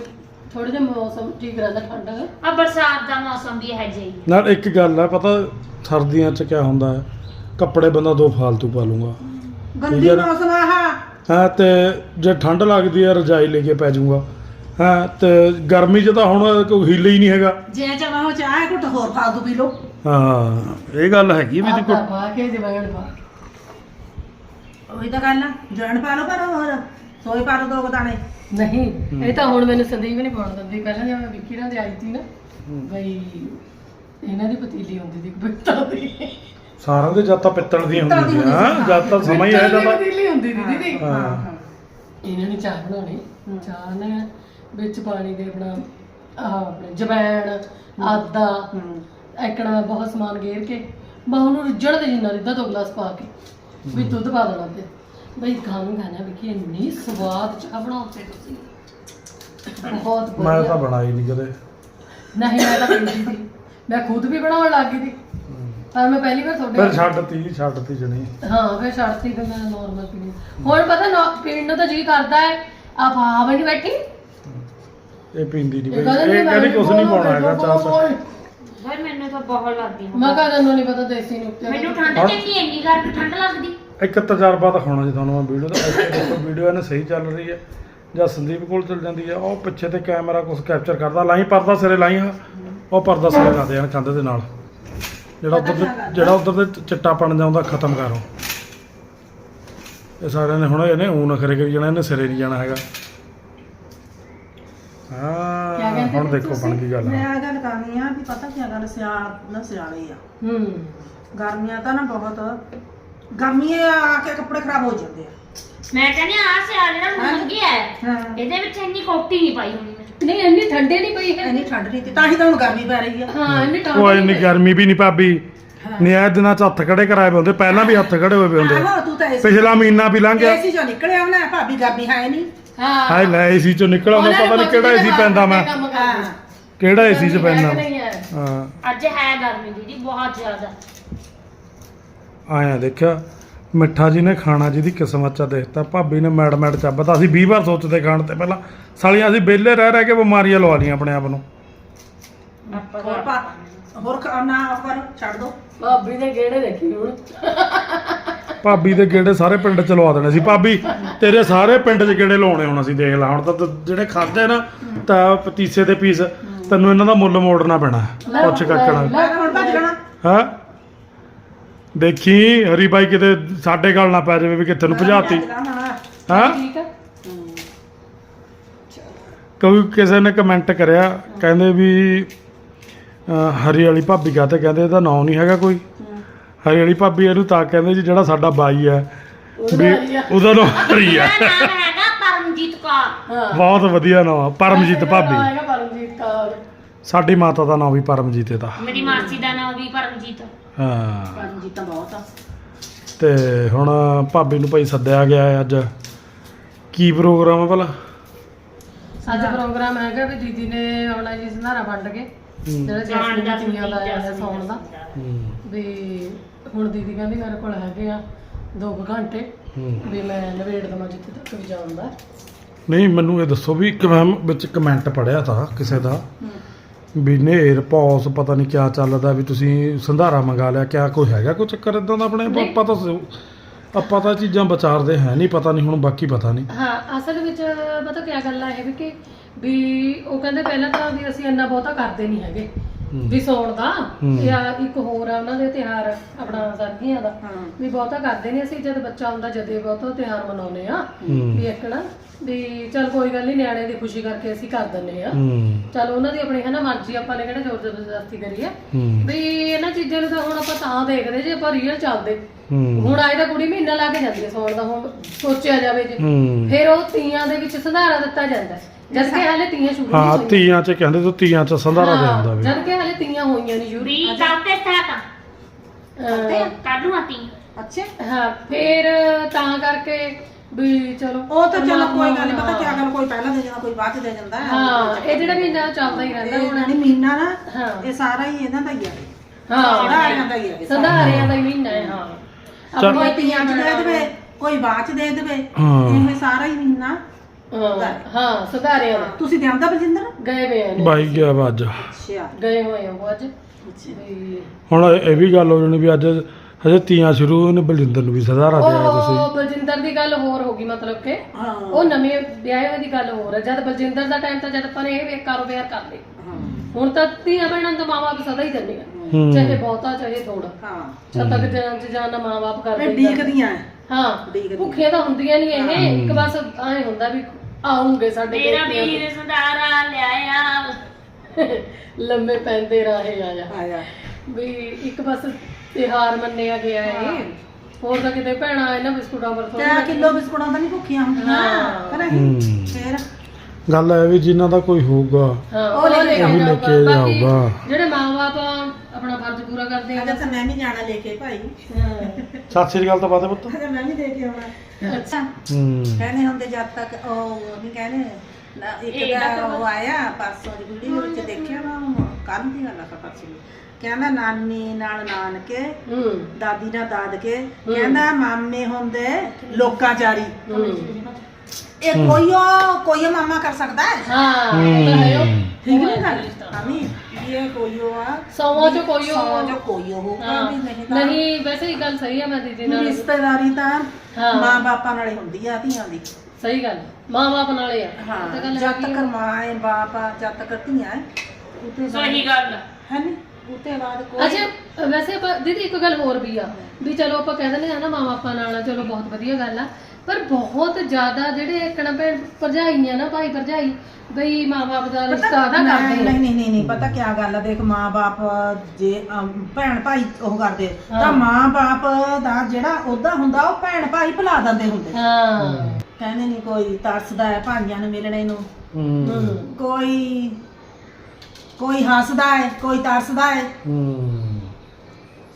ਥੋੜਾ ਜਿਹਾ ਮੌਸਮ ਠੀਕ ਰਹਿੰਦਾ ਠੰਡਾ ਹੈ। ਆ ਬਰਸਾਤ ਦਾ ਮੌਸਮ ਵੀ ਹੈ। ਜੀ ਨਾਲ ਇੱਕ ਗੱਲ ਆ ਪਤਾ ਸਰਦੀਆਂ 'ਚ ਕਿਆ ਹੁੰਦਾ ਹੈ? ਕੱਪੜੇ ਬੰਦਾ ਦੋ ਫਾਲਤੂ ਪਾ ਲੂੰਗਾ। ਗੰਦੀ ਹੈ ਨਾ? ਮੌਸਮ ਆਹਾ। ਹਾਂ ਤੇ ਜੇ ਠੰਡ ਲੱਗਦੀ ਹੈ ਰਜਾਈ ਲੈ ਕੇ ਪੈ ਜਾਊਗਾ। ਹਾਂ ਤੇ ਗਰਮੀ 'ਚ ਤਾਂ ਹੁਣ ਕੋਈ ਹਿੱਲ ਹੀ ਨਹੀਂ ਹੈਗਾ। ਜੇ ਚਾਹਾਂ ਹੋ ਚਾਹ ਘੁੱਟ ਹੋਰ ਪਾ ਦੋ ਪੀ ਲੋ ਹਾਂ ਇਹ ਗੱਲ ਹੈਗੀ ਵੀ ਆਦਾ ਦੇਖੋ ਪਾ ਕੇ ਜਵਾਨ ਪਾ। ਉਹੀ ਤਾਂ ਗੱਲ ਆ ਜਣ ਪਾ ਲੋ ਪਰ ਹੋਰ ਸੋਏ ਪਾ ਲੋ ਦੋ ਕੁ ਦਾਣੇ। ਨਹੀਂ ਇਹ ਤਾਂ ਹੁਣ ਮੈਨੂੰ ਸੰਦੀਪ ਨਹੀਂ ਪਾਉਣ ਦਿੰਦੀ ਪਹਿਲਾਂ ਜਦੋਂ ਮੈਂ ਵਿੱਕੀ ਨਾਲ ਆਈ ਸੀ ਨਾ ਬਈ ਇਹਨਾਂ ਦੀ ਪਤੀਲੀ ਹੁੰਦੀ ਸੀ ਬਿੱਤਾਂ ਦੀ। ਸਾਰਿਆਂ ਦੇ ਜਦ ਤਾਂ ਪਿੱਤਲ ਦੀ ਹੁੰਦੀ ਸੀ, ਜਦ ਤਾਂ ਸਮਾਂ ਹੀ ਆਇਆ ਪਿੱਤਲ ਦੀ ਤਾਂ ਪਤੀਲੀ ਹੁੰਦੀ ਸੀ ਦੀਦੀ। ਹਾਂ। ਹਾਂ ਇਹਨਾਂ ਨੇ ਚਾਹ ਬਣਾਉਣੀ ਚਾਹ ਨੇ ਵਿੱਚ ਪਾਣੀ ਦੇ ਆਪਣਾ ਆਹ ਆਪਣੇ ਜਵੈਣ ਆਦਾ ਹੂੰ। ਐਕਣਾ ਬਹੁਤ ਸਮਾਨ ਗੇਰ ਕੇ ਬਾ ਉਹਨੂੰ ਰਿੱਝਣ ਦੇ ਜਿੰਨਾ ਰਿੱਧਾ ਦੋ ਗਲਾਸ ਪਾ ਕੇ ਵੀ ਦੁੱਧ ਪਾ ਦੇਣਾ ਤੇ ਬਈ ਖਾਣ ਖਾਣਾ ਵੀ ਕਿ ਇੰਨੀ ਸਵਾਦ ਚਾਹ ਬਣਾਉਂਦੇ ਤੁਸੀਂ। ਬਹੁਤ ਮੈਂ ਤਾਂ ਵਧੀਆ। ਬਣਾਈ ਨਹੀਂ ਕਦੇ। ਨਹੀਂ ਮੈਂ ਤਾਂ ਪੀਂਦੀ ਸੀ। ਮੈਂ ਖੁਦ ਵੀ ਬਣਾਉਣ ਲੱਗ ਗਈ ਸੀ। ਪਰ ਮੈਂ ਪਹਿਲੀ ਵਾਰ ਫਿਰ ਤੁਹਾਡੇ ਛੱਡਤੀ ਛੱਡਤੀ ਜਣੀ। ਹਾਂ ਫਿਰ ਛੱਡਤੀ ਤੇ ਮੈਂ ਨਾਰਮਲ ਪੀਣੀ ਹੁਣ ਪਤਾ ਨਾ ਪੀਣ ਨੂੰ ਤਾਂ ਜੀ ਕਰਦਾ ਹੈ। ਆਪ ਆ ਬਣੀ ਬੈਠੀ। ਇਹ ਪੀਂਦੀ ਨਹੀਂ ਇਹ ਬਈ। ਇਹ ਕਹਿੰਦੀ ਕੁਝ ਨਹੀਂ ਪਾਉਣਾ ਹੈਗਾ ਚਾਹ ਚ ਭਾਈ ਮੈਨੂੰ ਤਾਂ ਬਹੁਤ ਲੱਗਦੀ ਹੁਣ। ਮੈਂ ਕਹਾਂ ਤੈਨੂੰ ਨਹੀਂ ਪਤਾ ਦੇਸੀ ਨੁਕਤੇ। ਮੈਨੂੰ ਠੰਡ ਚ ਨਹੀਂ ਇੰਨੀ ਗਰਮ ਠੰਡ ਲੱਗਦੀ। ਇੱਕ ਤਜਰਬਾ ਤਾਂ ਹੋਣਾ ਜੀ ਤੁਹਾਨੂੰ ਮੈਂ ਵੀਡੀਓ ਦਾ ਇੱਥੇ ਦੇਖੋ ਵੀਡੀਓ ਇਹਨੇ ਸਹੀ ਚੱਲ ਰਹੀ ਹੈ। ਜਾਂ ਸੰਦੀਪ ਕੋਲ ਚਲ ਜਾਂਦੀ ਆ ਉਹ ਪਿੱਛੇ ਤੇ ਕੈਮਰਾ ਕੁਝ ਕੈਪਚਰ ਕਰਦਾ ਲਾਈ ਪਰਦਾ ਸਿਰੇ ਲਾਈ ਆ ਉਹ ਪਰਦਾ ਸਿਰੇ ਲਾ ਦੇ ਹਨ ਕੰਧ ਦੇ ਨਾਲ। ਜਿਹੜਾ ਉਧਰ ਦੇ ਜਿਹੜਾ ਉਧਰ ਦੇ ਚਿੱਟਾ ਪਣ ਜਾਂਦਾ ਖਤਮ ਕਰੋ। ਇਹ ਸਾਰਿਆਂ ਨੇ ਹੁਣ ਇਹਨੇ ਊਂ ਨਖਰੇ ਕਰੀ ਜਾਣਾ ਇਹਨੇ ਸਿਰੇ ਨਹੀਂ ਜਾਣਾ ਹੈਗਾ। ਹਾਂ ਕਹਿੰਦੇ ਹੁਣ ਦੇਖੋ? ਬਣ ਗਈ ਗੱਲ ਮੈਂ ਆ ਗੱਲ ਕਰਨੀ ਆ ਵੀ ਪਤਾ ਕੀ ਗੱਲ ਸਿਆਲ ਨਾ ਸਿਆਲੇ ਆ। ਹੂੰ। ਗਰਮੀਆਂ ਤਾਂ ਨਾ ਬਹੁਤ ਗਰਮੀਆਂ ਆ ਕੇ ਕੱਪੜੇ ਖਰਾਬ ਹੋ ਜਾਂਦੇ ਆ। ਮੈਂ ਕਹਿੰਦੀ ਆ ਸਿਆਲ ਜਿਹੜਾ ਹੁਣ ਲੰਘਿਆ ਹੈ ਹਾਂ। ਇਹਦੇ ਵਿੱਚ ਇੰਨੀ ਕੋਟੀ ਨਹੀਂ ਪਾਈ ਹੋਣੀ ਮੈਂ। ਨਹੀਂ ਇੰਨੀ ਠੰਡੇ ਨਹੀਂ ਪਈ ਹੈ। ਇੰਨੀ ਠੰਡ ਨਹੀਂ ਤੇ ਤਾਂ ਹੀ ਤਾਂ ਹੁਣ ਗਰਮੀ ਪੈ ਰਹੀ ਆ। ਹਾਂ ਇੰਨੀ ਠੰਡ ਕੋਈ ਇੰਨੀ ਗਰਮੀ ਵੀ ਨਹੀਂ ਭਾਬੀ। ਇਹ ਦਿਨਾਂ ਚ ਹੱਥ ਖੜੇ ਕਰਾਏ ਹੁੰਦੇ ਪਹਿਲਾਂ ਵੀ ਹੱਥ ਖੜੇ ਹੋਏ ਵੇ ਹੁੰਦੇ। ਆਹੋ ਤੂੰ ਤਾਂ ਏਸੀ ਪਿਛਲਾ ਮਹੀਨਾ ਵੀ ਲੰਘ ਗਿਆ। ਏਸੀ ਚੋਂ ਨਿਕਲਿਆ ਨਾ ਭਾਬੀ ਗਰਮੀ ਹੈ ਨਹੀਂ। ਹਾਂ। ਹਾਏ ਲੈ ਏਸੀ ਚੋਂ ਨਿਕਲ ਨੇ ਪਤਾ ਨਹੀਂ ਕਿਹੜਾ ਏਸੀ ਪੈਂਦਾ ਮੈਂ। ਕਿਹੜਾ ਏਸੀ ਚ ਪੈਂਦਾ? ਹੈ ਅੱਜ ਹੈ ਗਰਮੀ ਦੀਦੀ ਬਹੁਤ ਜ਼ਿਆਦਾ। ਆਇਆ ਦੇਖਿਆ ਮਿੱਠਾ ਜੀ ਨੇ ਖਾਣਾ ਜਿਹਦੀ ਕਿਸਮਤ ਚ ਦੇਖਤਾ ਭਾਬੀ ਨੇ ਮੈਡ ਮੈਡ ਚੱਬਤਾ। ਅਸੀਂ 20 ਵਾਰ ਸੋਚਦੇ ਖਾਣ ਤੇ ਪਹਿਲਾਂ ਸਾਲੀਆਂ ਅਸੀਂ ਵਿਹਲੇ ਰਹਿ ਰਹਿ ਕੇ ਬਿਮਾਰੀਆਂ ਲਵਾ ਲਈਆਂ ਆਪਣੇ ਆਪ ਨੂੰ। ਆਪਾਂ ਹੋਰ ਪਾ ਹੋਰ ਨਾ ਛੱਡ ਦੋ। ਭਾਬੀ ਦੇ ਗੇੜੇ ਦੇਖੀ ਹੁਣ। ਭਾਬੀ ਦੇ ਗੇੜੇ ਸਾਰੇ ਪਿੰਡ ਚ ਲਵਾ ਦੇਣੇ ਸੀ। ਭਾਬੀ ਤੇਰੇ ਸਾਰੇ ਪਿੰਡ 'ਚ ਗੇੜੇ ਲਾਉਣੇ ਹੁਣ ਅਸੀਂ ਦੇਖ ਲਾ। ਹੁਣ ਤਾਂ ਤ- ਜਿਹੜੇ ਖਾਦੇ ਨਾ ਤਾਂ ਪਤੀਸੇ ਦੇ ਪੀਸ ਤੈਨੂੰ ਇਹਨਾਂ ਦਾ ਮੁੱਲ ਮੋੜਨਾ ਪੈਣਾ। ਪੁੱਛ ਕੱਕਣਾ ਮੈਂ ਤਾਂ ਹੁਣ ਭੱਜ ਜਾਣਾ। ਹਾਂ? ਦੇਖੀ ਹਰੀ ਬਾਈ ਕਿਤੇ ਸਾਡੇ ਗੱਲ ਨਾ ਪੈ ਜਾਵੇ ਵੀ ਕਿੱਥੇ ਨੂੰ ਭਜਾਤੀ। ਹਾਂ? ਠੀਕ ਆ। ਕੋਈ ਕਿਸੇ ਨੇ ਕਮੈਂਟ ਕਰਿਆ ਕਹਿੰਦੇ ਵੀ ਹਰੀ ਵਾਲੀ ਭਾਬੀ ਕਹਤੇ ਕਹਿੰਦੇ ਇਹਦਾ ਨਾਂ ਨਹੀਂ ਹੈਗਾ ਕੋਈ। ਹਰੀ ਵਾਲੀ ਭਾਬੀ ਇਹਨੂੰ ਤਾਂ ਕਹਿੰਦੇ ਜੀ ਜਿਹੜਾ ਸਾਡਾ ਬਾਈ ਹੈ। ਵੀ ਉਹਦਾ ਨਾਂ ਹਰੀ ਆ ਮੇਰਾ ਨਾਮ ਹੈਗਾ ਪਰਮਜੀਤ ਕੌਰ। ਹਾਂ। ਬਹੁਤ ਵਧੀਆ ਨਾਂ ਪਰਮਜੀਤ ਭਾਬੀ। ਆਏਗਾ ਪਰਮਜੀਤ ਕੌਰ। ਸਾਡੀ ਮਾਤਾ ਦਾ ਨਾਂ ਵੀ ਪਰਮਜੀਤ ਹੈ ਦਾ ਮੇਰੀ ਮਾਸੀ ਦਾ ਨਾਮ ਵੀ ਪਰਮਜੀਤ। ਹਾਂ। ਤਾਂ ਬਹੁਤ ਆ। ਤੇ ਹੁਣ ਭਾਬੀ ਨੂੰ ਭਾਈ ਸੱਦਿਆ ਗਿਆ ਹੈ ਅੱਜ। ਕੀ ਪ੍ਰੋਗਰਾਮ ਹੈ ਭਲਾ? ਅੱਜ ਪ੍ਰੋਗਰਾਮ ਹੈਗਾ ਵੀ ਦੀਦੀ ਨੇ ਆਉਣਾ ਜੀ ਸੰਧਾਰਾ ਵੰਡ ਕੇ। ਜਿਹੜਾ ਜਾਣ ਦਾ ਤੀਆਂ ਦਾ ਆਇਆ ਜੈਸਮੀਨ ਸੌਣ ਦਾ। ਹੂੰ। ਵੀ ਹੁਣ ਦੀਦੀ ਕਹਿੰਦੀ ਮੇਰੇ ਕੋਲ ਹੈਗੇ ਆ 2 ਘੰਟੇ। ਹੂੰ। ਵੀ ਮੈਂ ਨਵੇੜ ਦਵਾਂ ਜਿੱਥੇ ਤੱਕ ਵੀ ਜਾਉਂਦਾ ਨਹੀਂ ਮੈਨੂੰ ਇਹ ਦੱਸੋ ਵੀ ਇੱਕ ਮੈਂ ਵਿੱਚ ਕਮੈਂਟ ਪੜਿਆ ਤਾਂ ਕਿਸੇ ਦਾ। ਵੀ ਨੇਰ ਪੌਸ ਪਤਾ ਨਹੀਂ ਕਿਆ ਚੱਲਦਾ ਵੀ ਤੁਸੀਂ ਸੰਧਾਰਾ ਮੰਗਾ ਲਿਆ ਕਿਆ ਕੋਈ ਹੈਗਾ ਕੋਈ ਚੱਕਰ ਇਦਾਂ ਦਾ ਆਪਣੇ? ਨਹੀਂ। ਆਪਾਂ ਤਾਂ ਸ- ਆਪਾਂ ਤਾਂ ਚੀਜ਼ਾਂ ਵਿਚਾਰਦੇ ਹੈ ਨਹੀਂ ਪਤਾ ਨਹੀਂ ਹੁਣ ਬਾਕੀ ਪਤਾ ਨਹੀਂ ਹਾਂ ਅਸਲ ਵਿੱਚ ਪਤਾ ਕੀ ਗੱਲ ਆ ਇਹ ਵੀ ਕਿ ਵੀ ਉਹ ਕਹਿੰਦੇ ਪਹਿਲਾਂ ਤਾਂ ਵੀ ਅਸੀਂ ਇੰਨਾ ਬਹੁਤਾ ਕਰਦੇ ਨਹੀਂ ਹੈਗੇ। ਵੀ ਸੌਣ ਦਾ ਹੂੰ। ਜਾਂ ਇੱਕ ਹੋਰ ਆ ਉਹਨਾਂ ਦੇ ਤਿਹਾਰ ਆਪਣਾ ਸਰਦੀਆਂ ਦਾ। ਹਾਂ। ਵੀ ਬਹੁਤਾ ਕਰਦੇ ਨਹੀਂ ਅਸੀਂ ਜਦ ਬੱਚਾ ਹੁੰਦਾ ਜਦੇ ਬਹੁਤਾ ਤਿਹਾਰ ਮਨਾਉਨੇ ਆ। ਹੂੰ। ਵੀ ਇੱਕਣਾ ਵੀ ਚਲ ਕੋਈ ਗੱਲ ਨਹੀਂ ਨਿਆਣੇ ਦੀ ਖੁਸ਼ੀ ਕਰਕੇ ਅਸੀਂ ਕਰ ਦਿੰਨੇ ਆ। ਹੂੰ। ਚਲ ਉਹਨਾਂ ਦੀ ਆਪਣੀ ਹੈ ਨਾ ਮਰਜ਼ੀ ਆਪਾਂ ਨੇ ਕਿਹੜਾ ਜ਼ੋਰ ਜ਼ਬਰਦਸਤੀ ਕਰੀਏ। ਹੂੰ। ਵੀ ਇਹਨਾਂ ਚੀਜ਼ਾਂ ਨੂੰ ਤਾਂ ਹੁਣ ਆਪਾਂ ਤਾਂ ਦੇਖਦੇ ਜੇ ਆਪਾਂ ਰੀਅਲ ਚੱਲਦੇ। ਹੂੰ। ਹੁਣ ਆਏ ਤਾਂ ਕੁੜੀ ਮਹੀਨਾ ਲਾ ਕੇ ਜਾਂਦੀ ਹੈ ਸੌਣ ਦਾ ਹੁਣ ਸੋਚਿਆ ਜਾਵੇ ਜੇ। ਹੂੰ। ਫਿਰ ਉਹ ਤੀਆਂ ਦੇ ਵਿੱਚ ਸੰਧਾਰਾ ਦਿੱਤਾ ਜਾਂਦਾ। ਹੈ। ਜਦ ਕਿ ਹਾਲੇ ਤੀਆਂ ਸ਼ੁਰੂ ਹਾਂ ਨਹੀਂ ਹੋਈਆਂ। ਤੀਆਂ ਚ ਕਹਿੰਦੇ ਤੂੰ ਤੀਆਂ ਚ ਸੰਧਾਰਾ ਦੇ ਹੁੰਦਾ ਵੀ। ਜਦ ਕਿ ਹਾਲੇ ਤੀਆਂ ਹੋਈਆਂ ਨਹੀਂ ਸ਼ੁਰੂ। ਵੀ ਕਰਤੇ ਸਟਾਰਟ ਅਹ, ਕੱਢੂ ਆਤੀ ਅੱਛਾ। ਹਾਂ ਫਿਰ ਤਾਂ ਕਰਕੇ ਵੀ ਚਲੋ ਉਹ ਤਾਂ ਚਲੋ ਕੋਈ ਗੱਲ ਨਹੀਂ ਪਤਾ ਕੀ ਗੱਲ ਕੋਈ ਪਹਿਲਾਂ ਦੇ ਜਾਂਦਾ ਕੋਈ ਬਾਅਦ ਚ ਦੇ ਜਾਂਦਾ ਹੈ। ਹਾਂ ਇਹ ਜਿਹੜਾ ਮਹੀਨਾ ਚੱਲਦਾ ਹੀ ਰਹਿੰਦਾ ਇਹ ਹੁਣ। ਨਹੀਂ ਮਹੀਨਾ ਨਾ ਹਾਂ। ਇਹ ਸਾਰਾ ਹੀ ਇਹਨਾਂ ਦਾ ਹੀ ਆ। ਹਾਂ। ਸਾਰਿਆਂ ਦਾ ਹੀ ਆ ਇਹ ਸਾਰਾ। ਸੰਧਾਰਿਆਂ ਦਾ ਹੀ ਮਹੀਨਾ ਹੈ ਹਾਂ। ਚੱਲ। ਕੋਈ ਤੀਆਂ ਚ ਦੇ ਦੇਵੇ ਕੋਈ ਬਾਅਦ ਚ ਦੇ ਦੇਵੇ ਹਾਂ। ਇਹ ਸਾਰਾ ਹੀ ਮਹੀਨਾ ਹਾਂ ਹਾਂ ਸੰਧਾਰਿਆਂ ਦਾ ਤੁਸੀਂ ਤੇ ਆਂਦਾ ਬਲਜਿੰਦਰ? ਗਏ ਵੇ ਨੇ ਬਾਈ ਗਿਆ ਵਾ ਅੱਜ। ਅੱਛਾ। ਗਏ ਹੋਏ ਆ ਉਹ ਅੱਜ। ਵੀ ਹੁਣ ਇਹ ਵੀ ਗੱਲ ਹੋ ਜਾਣੀ ਵੀ ਅੱਜ ਹਜੇ ਤੀਆਂ ਸ਼ੁਰੂ ਨੇ ਬਲਜਿੰਦਰ ਨੂੰ ਵੀ ਸੰਧਾਰਾ ਦਿਆ ਤੁਸੀਂ। ਉਹ ਬਲਜਿੰਦਰ ਦੀ ਗੱਲ ਹੋਰ ਹੋ ਗਈ ਮਤਲਬ ਕਿ ਹਾਂ। ਉਹ ਨਵੇਂ ਵਿਆਹੇ ਹੋਏ ਦੀ ਗੱਲ ਹੋਰ ਹੈ ਜਦ ਬਲਜਿੰਦਰ ਦਾ ਟਾਈਮ ਤਾਂ ਜਦ ਆਪਾਂ ਨੇ ਇਹ ਵੇ ਕਾਰੋਬਾਰ ਕਰ ਲਏ। ਹਾਂ। ਹੁਣ ਤਾਂ ਧੀਆਂ ਭੈਣਾਂ ਦਾ ਮਾਂ-ਬਾਪ ਸਦਾ ਹੀ ਦਿੰਦੇ ਆ। ਹੂੰ। ਚਾਹੇ ਬਹੁਤਾ ਚਾਹੇ ਥੋੜਾ ਹਾਂ। ਜਦ ਤੱਕ ਜਾਨ ਚ ਜਾਨ ਮਾਂ-ਬਾਪ ਕਰਦੇ ਇਹ। ਡੀਕਦੀਆਂ ਹਾਂ ਡੀਕਦੀਆਂ। ਭੁੱਖੀਆਂ ਤਾਂ ਹੁੰਦੀਆਂ ਨਹੀਂ ਇਹ। ਇੱਕ ਬਸ ਐ ਹੁੰਦਾ ਵੀ ਆਉਂਗੇ ਸਾਡੇ ਮੇਰਾ ਪੇਕਿਆਂ ਵੀਰ ਸੰਧਾਰਾ ਲਿਆਇਆ। ਲੰਮੇ ਪੈਂਦੇ ਰਾਹੇ ਆਇਆ ਆਇਆ। ਵੀ ਇੱਕ ਬਸ ਤਿਹਾਰ ਮੰਨਿਆ ਗਿਆ ਇਹ ਹੋਰ ਤਾਂ ਕਿਤੇ ਭੈਣਾਂ ਇਹਨਾਂ ਬਿਸਕੁਟਾਂ ਪਰ ਕਿਆ ਕਿਲੋ ਬਿਸਕੁਟਾਂ ਤਾਂ ਨਹੀਂ ਭੁੱਖੀਆਂ ਹੁੰਦੀਆਂ। ਹਾਂ। ਪਰ ਹੂੰ। ਫੇਰ ਗੱਲ ਹੈ ਵੀ ਜਿਨ੍ਹਾਂ ਦਾ ਕੋਈ ਹੋਊਗਾ ਹਾਂ ਉਹ ਲੈ ਕੇ ਉਹੀ ਲੈ ਕੇ ਬਾਕੀ ਜਾਊਗਾ। ਜਿਹੜੇ ਮਾਂ-ਬਾਪ ਆਪਣਾ ਫਰਜ਼ ਪੂਰਾ ਕਰਦੇ ਆ। ਅਜਾ ਤਾਂ ਮੈਂ ਵੀ ਜਾਣਾ ਲੈ ਕੇ ਭਾਈ। ਹਾਂ। ਸਤਿ ਸ੍ਰੀ ਅਕਾਲ ਤਾਂ ਬਾਤੇ ਪੁੱਤ। ਅਜਾ ਮੈਂ ਵੀ ਦੇ ਕੇ ਆਉਣਾ। ਅੱਛਾ। ਹੂੰ। ਕਹਿੰਦੇ ਹੁੰਦੇ ਜਦ ਤੱਕ ਉਹ ਨਹੀਂ ਕਹਿੰਦੇ ਨਾ ਇੱਕ ਦਾ ਉਹ ਆਇਆ ਪਰਸੋਂ ਦੀ ਵੀਡੀਓ ਵਿੱਚ ਦੇਖਿਆ ਨਾ ਕੱਲ ਦੀ ਗੱਲ ਆ ਪਰਸੋਂ ਦੀ। ਕਹਿੰਦਾ ਨਾਨੀ ਨਾਲ ਨਾਨਕੇ ਹੂੰ। ਦਾਦੀ ਨਾਲ ਦਾਦਕੇ। ਕਹਿੰਦਾ ਮਾਮੇ ਹੁੰਦੇ ਲੋਕਾਂ ਚਾਰੀ। ਹੂੰ। ਇਹ ਕੋਈ ਕੋਈ ਮਾਮਾ ਕਰ ਸਕਦਾ ਹੈ? ਹਾਂ ਇਹ ਤਾਂ ਹੈ। ਉਹ। ਹੂੰ। ਠੀਕ ਉਹ ਨਹੀਂ ਹੈ ਗੱਲ? ਰਿਸ਼ਤਾ। ਹਾਂ ਵੀ ਇਹ ਕੋਈ ਉਹ ਆ। ਸੌਵਾਂ ਚੋਂ ਕੋਈ ਉਹ- ਸੌਵਾਂ ਚੋਂ ਕੋਈ ਉਹ ਹੋਊਗਾ ਹਾਂ। ਵੀ ਨਹੀਂ ਤਾਂ। ਨਹੀਂ ਵੈਸੇ ਇਹ ਗੱਲ ਸਹੀ ਹੈ ਮੈਂ ਦੀਦੀ ਨਾਲ। ਰਿਸ਼ਤੇਦਾਰੀ ਤਾਂ ਹਾਂ। ਮਾਂ ਬਾਪਾਂ ਨਾਲੇ ਹੁੰਦੀ ਆ ਧੀਆਂ ਦੀ। ਸਹੀ ਗੱਲ। ਮਾਂ ਬਾਪ ਨਾਲੇ ਆ। ਹਾਂ ਇਹ ਤਾਂ ਗੱਲ ਜਦ ਹੈਗੀ ਤੱਕ ਆ। ਮਾਂ ਹੈ ਬਾਪ ਆ ਜਦ ਤੱਕ ਧੀਆਂ ਹੈ ਉਤੇ ਸਹੀ ਗੱਲ ਹੈ ਨੀ? ਉਤੇ ਬਾਅਦ ਕੋਈ ਅੱਛਾ ਵੈਸੇ ਆਪਾਂ ਦੀਦੀ ਇੱਕ ਗੱਲ ਹੋਰ ਵੀ ਆ। ਵੀ ਚਲੋ ਆਪਾਂ ਕਹਿ ਦਿੰਦੇ ਆ ਨਾ ਮਾਂ ਬਾਪਾਂ ਨਾਲ ਚਲੋ ਬਹੁਤ ਵਧੀਆ ਗੱਲ ਆ। ਪਰ ਬਹੁਤ ਜ਼ਿਆਦਾ ਜਿਹੜੇ ਇਕਣਾ ਭੈਣ ਭਰਜਾਈਆਂ ਨਾ ਭਾਈ ਭਰਜਾਈ ਬਈ ਮਾਂ ਬਾਪ ਦਾ ਰਿਸ਼ਤਾ ਦਾ ਮੈਂ- ਕਰਦੇ ਨਹੀਂ ਨਹੀਂ ਨਹੀਂ ਨਹੀਂ ਪਤਾ ਕੀ ਗੱਲ ਆ ਦੇਖ ਮਾਂ ਬਾਪ ਜੇ ਅਮ, ਭੈਣ ਭਾਈ ਉਹ ਕਰਦੇ ਤਾਂ ਹਾਂ। ਮਾਂ ਬਾਪ ਦਾ ਜਿਹੜਾ ਉਹਦਾ ਹੁੰਦਾ ਉਹ ਭੈਣ ਭਾਈ ਭੁਲਾ ਦਿੰਦੇ ਹੁੰਦੇ। ਹਾਂ। ਕਹਿੰਦੇ ਨਹੀਂ ਕੋਈ ਤਰਸਦਾ ਹੈ ਭਾਈਆਂ ਨੂੰ ਮਿਲਣੇ ਨੂੰ। ਹੂੰ। ਕੋਈ ਕੋਈ ਹੱਸਦਾ ਹੈ ਕੋਈ ਤਰਸਦਾ ਹੈ। ਹੂੰ।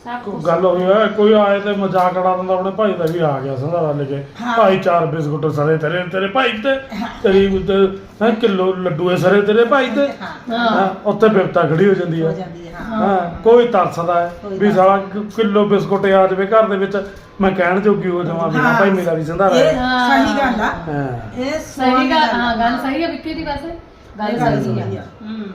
ਸਭ ਕੋਈ ਕੁਛ। ਗੱਲ ਹੋਈ ਹੈ ਕੋਈ ਆਏ ਤੇ ਮਜ਼ਾਕ ਉਡਾ ਦਿੰਦਾ ਆਪਣੇ ਭਾਈ ਦਾ ਵੀ ਆ ਗਿਆ ਸੰਧਾਰਾ ਲੈ ਕੇ। ਹਾਂ। ਭਾਈ ਚਾਰ ਬਿਸਕੁਟ ਸਰੇ ਤੇਰੇ ਤੇਰੇ ਭਾਈ ਤੇ ਤੇਰੀ ਤੇ ਹੈ ਕਿਲੋ ਲੱਡੂ ਹੈ ਸਰੇ ਤੇਰੇ ਭਾਈ ਤੇ। ਹਾਂ। ਹਾਂ ਹਾਂ, ਉੱਥੇ ਬਿਪਤਾ ਖੜੀ ਹੋ ਜਾਂਦੀ ਹੋ ਹੈ ਜਾਂਦੀ ਹੈ ਹਾਂ। ਹਾਂ ਕੋਈ ਤਰਸਦਾ ਹੈ। ਕੋਈ ਵੀ ਸਾਲਾ ਕਿ- ਕਿਲੋ ਬਿਸਕੁਟ ਆ ਜਾਵੇ ਘਰ ਦੇ ਵਿੱਚ ਮੈਂ ਕਹਿਣ ਜੋਗੀ ਹੋ ਜਾਵਾਂ ਵੀ ਹਾਂ ਹਾਂ। ਭਾਈ ਮੇਰਾ ਵੀ ਸੰਧਾਰਾ ਇਹ ਹੈ। ਹਾਂ। ਸਹੀ ਗੱਲ ਆ। ਹਾਂ। ਇਹ ਸਹੀ ਗੱਲ ਹਾਂ ਗੱਲ ਸਹੀ ਆ ਵਿੱਕੀ ਦੀ ਵੈਸੇ। ਗੱਲ ਸਹੀ ਆ। ਹੂੰ।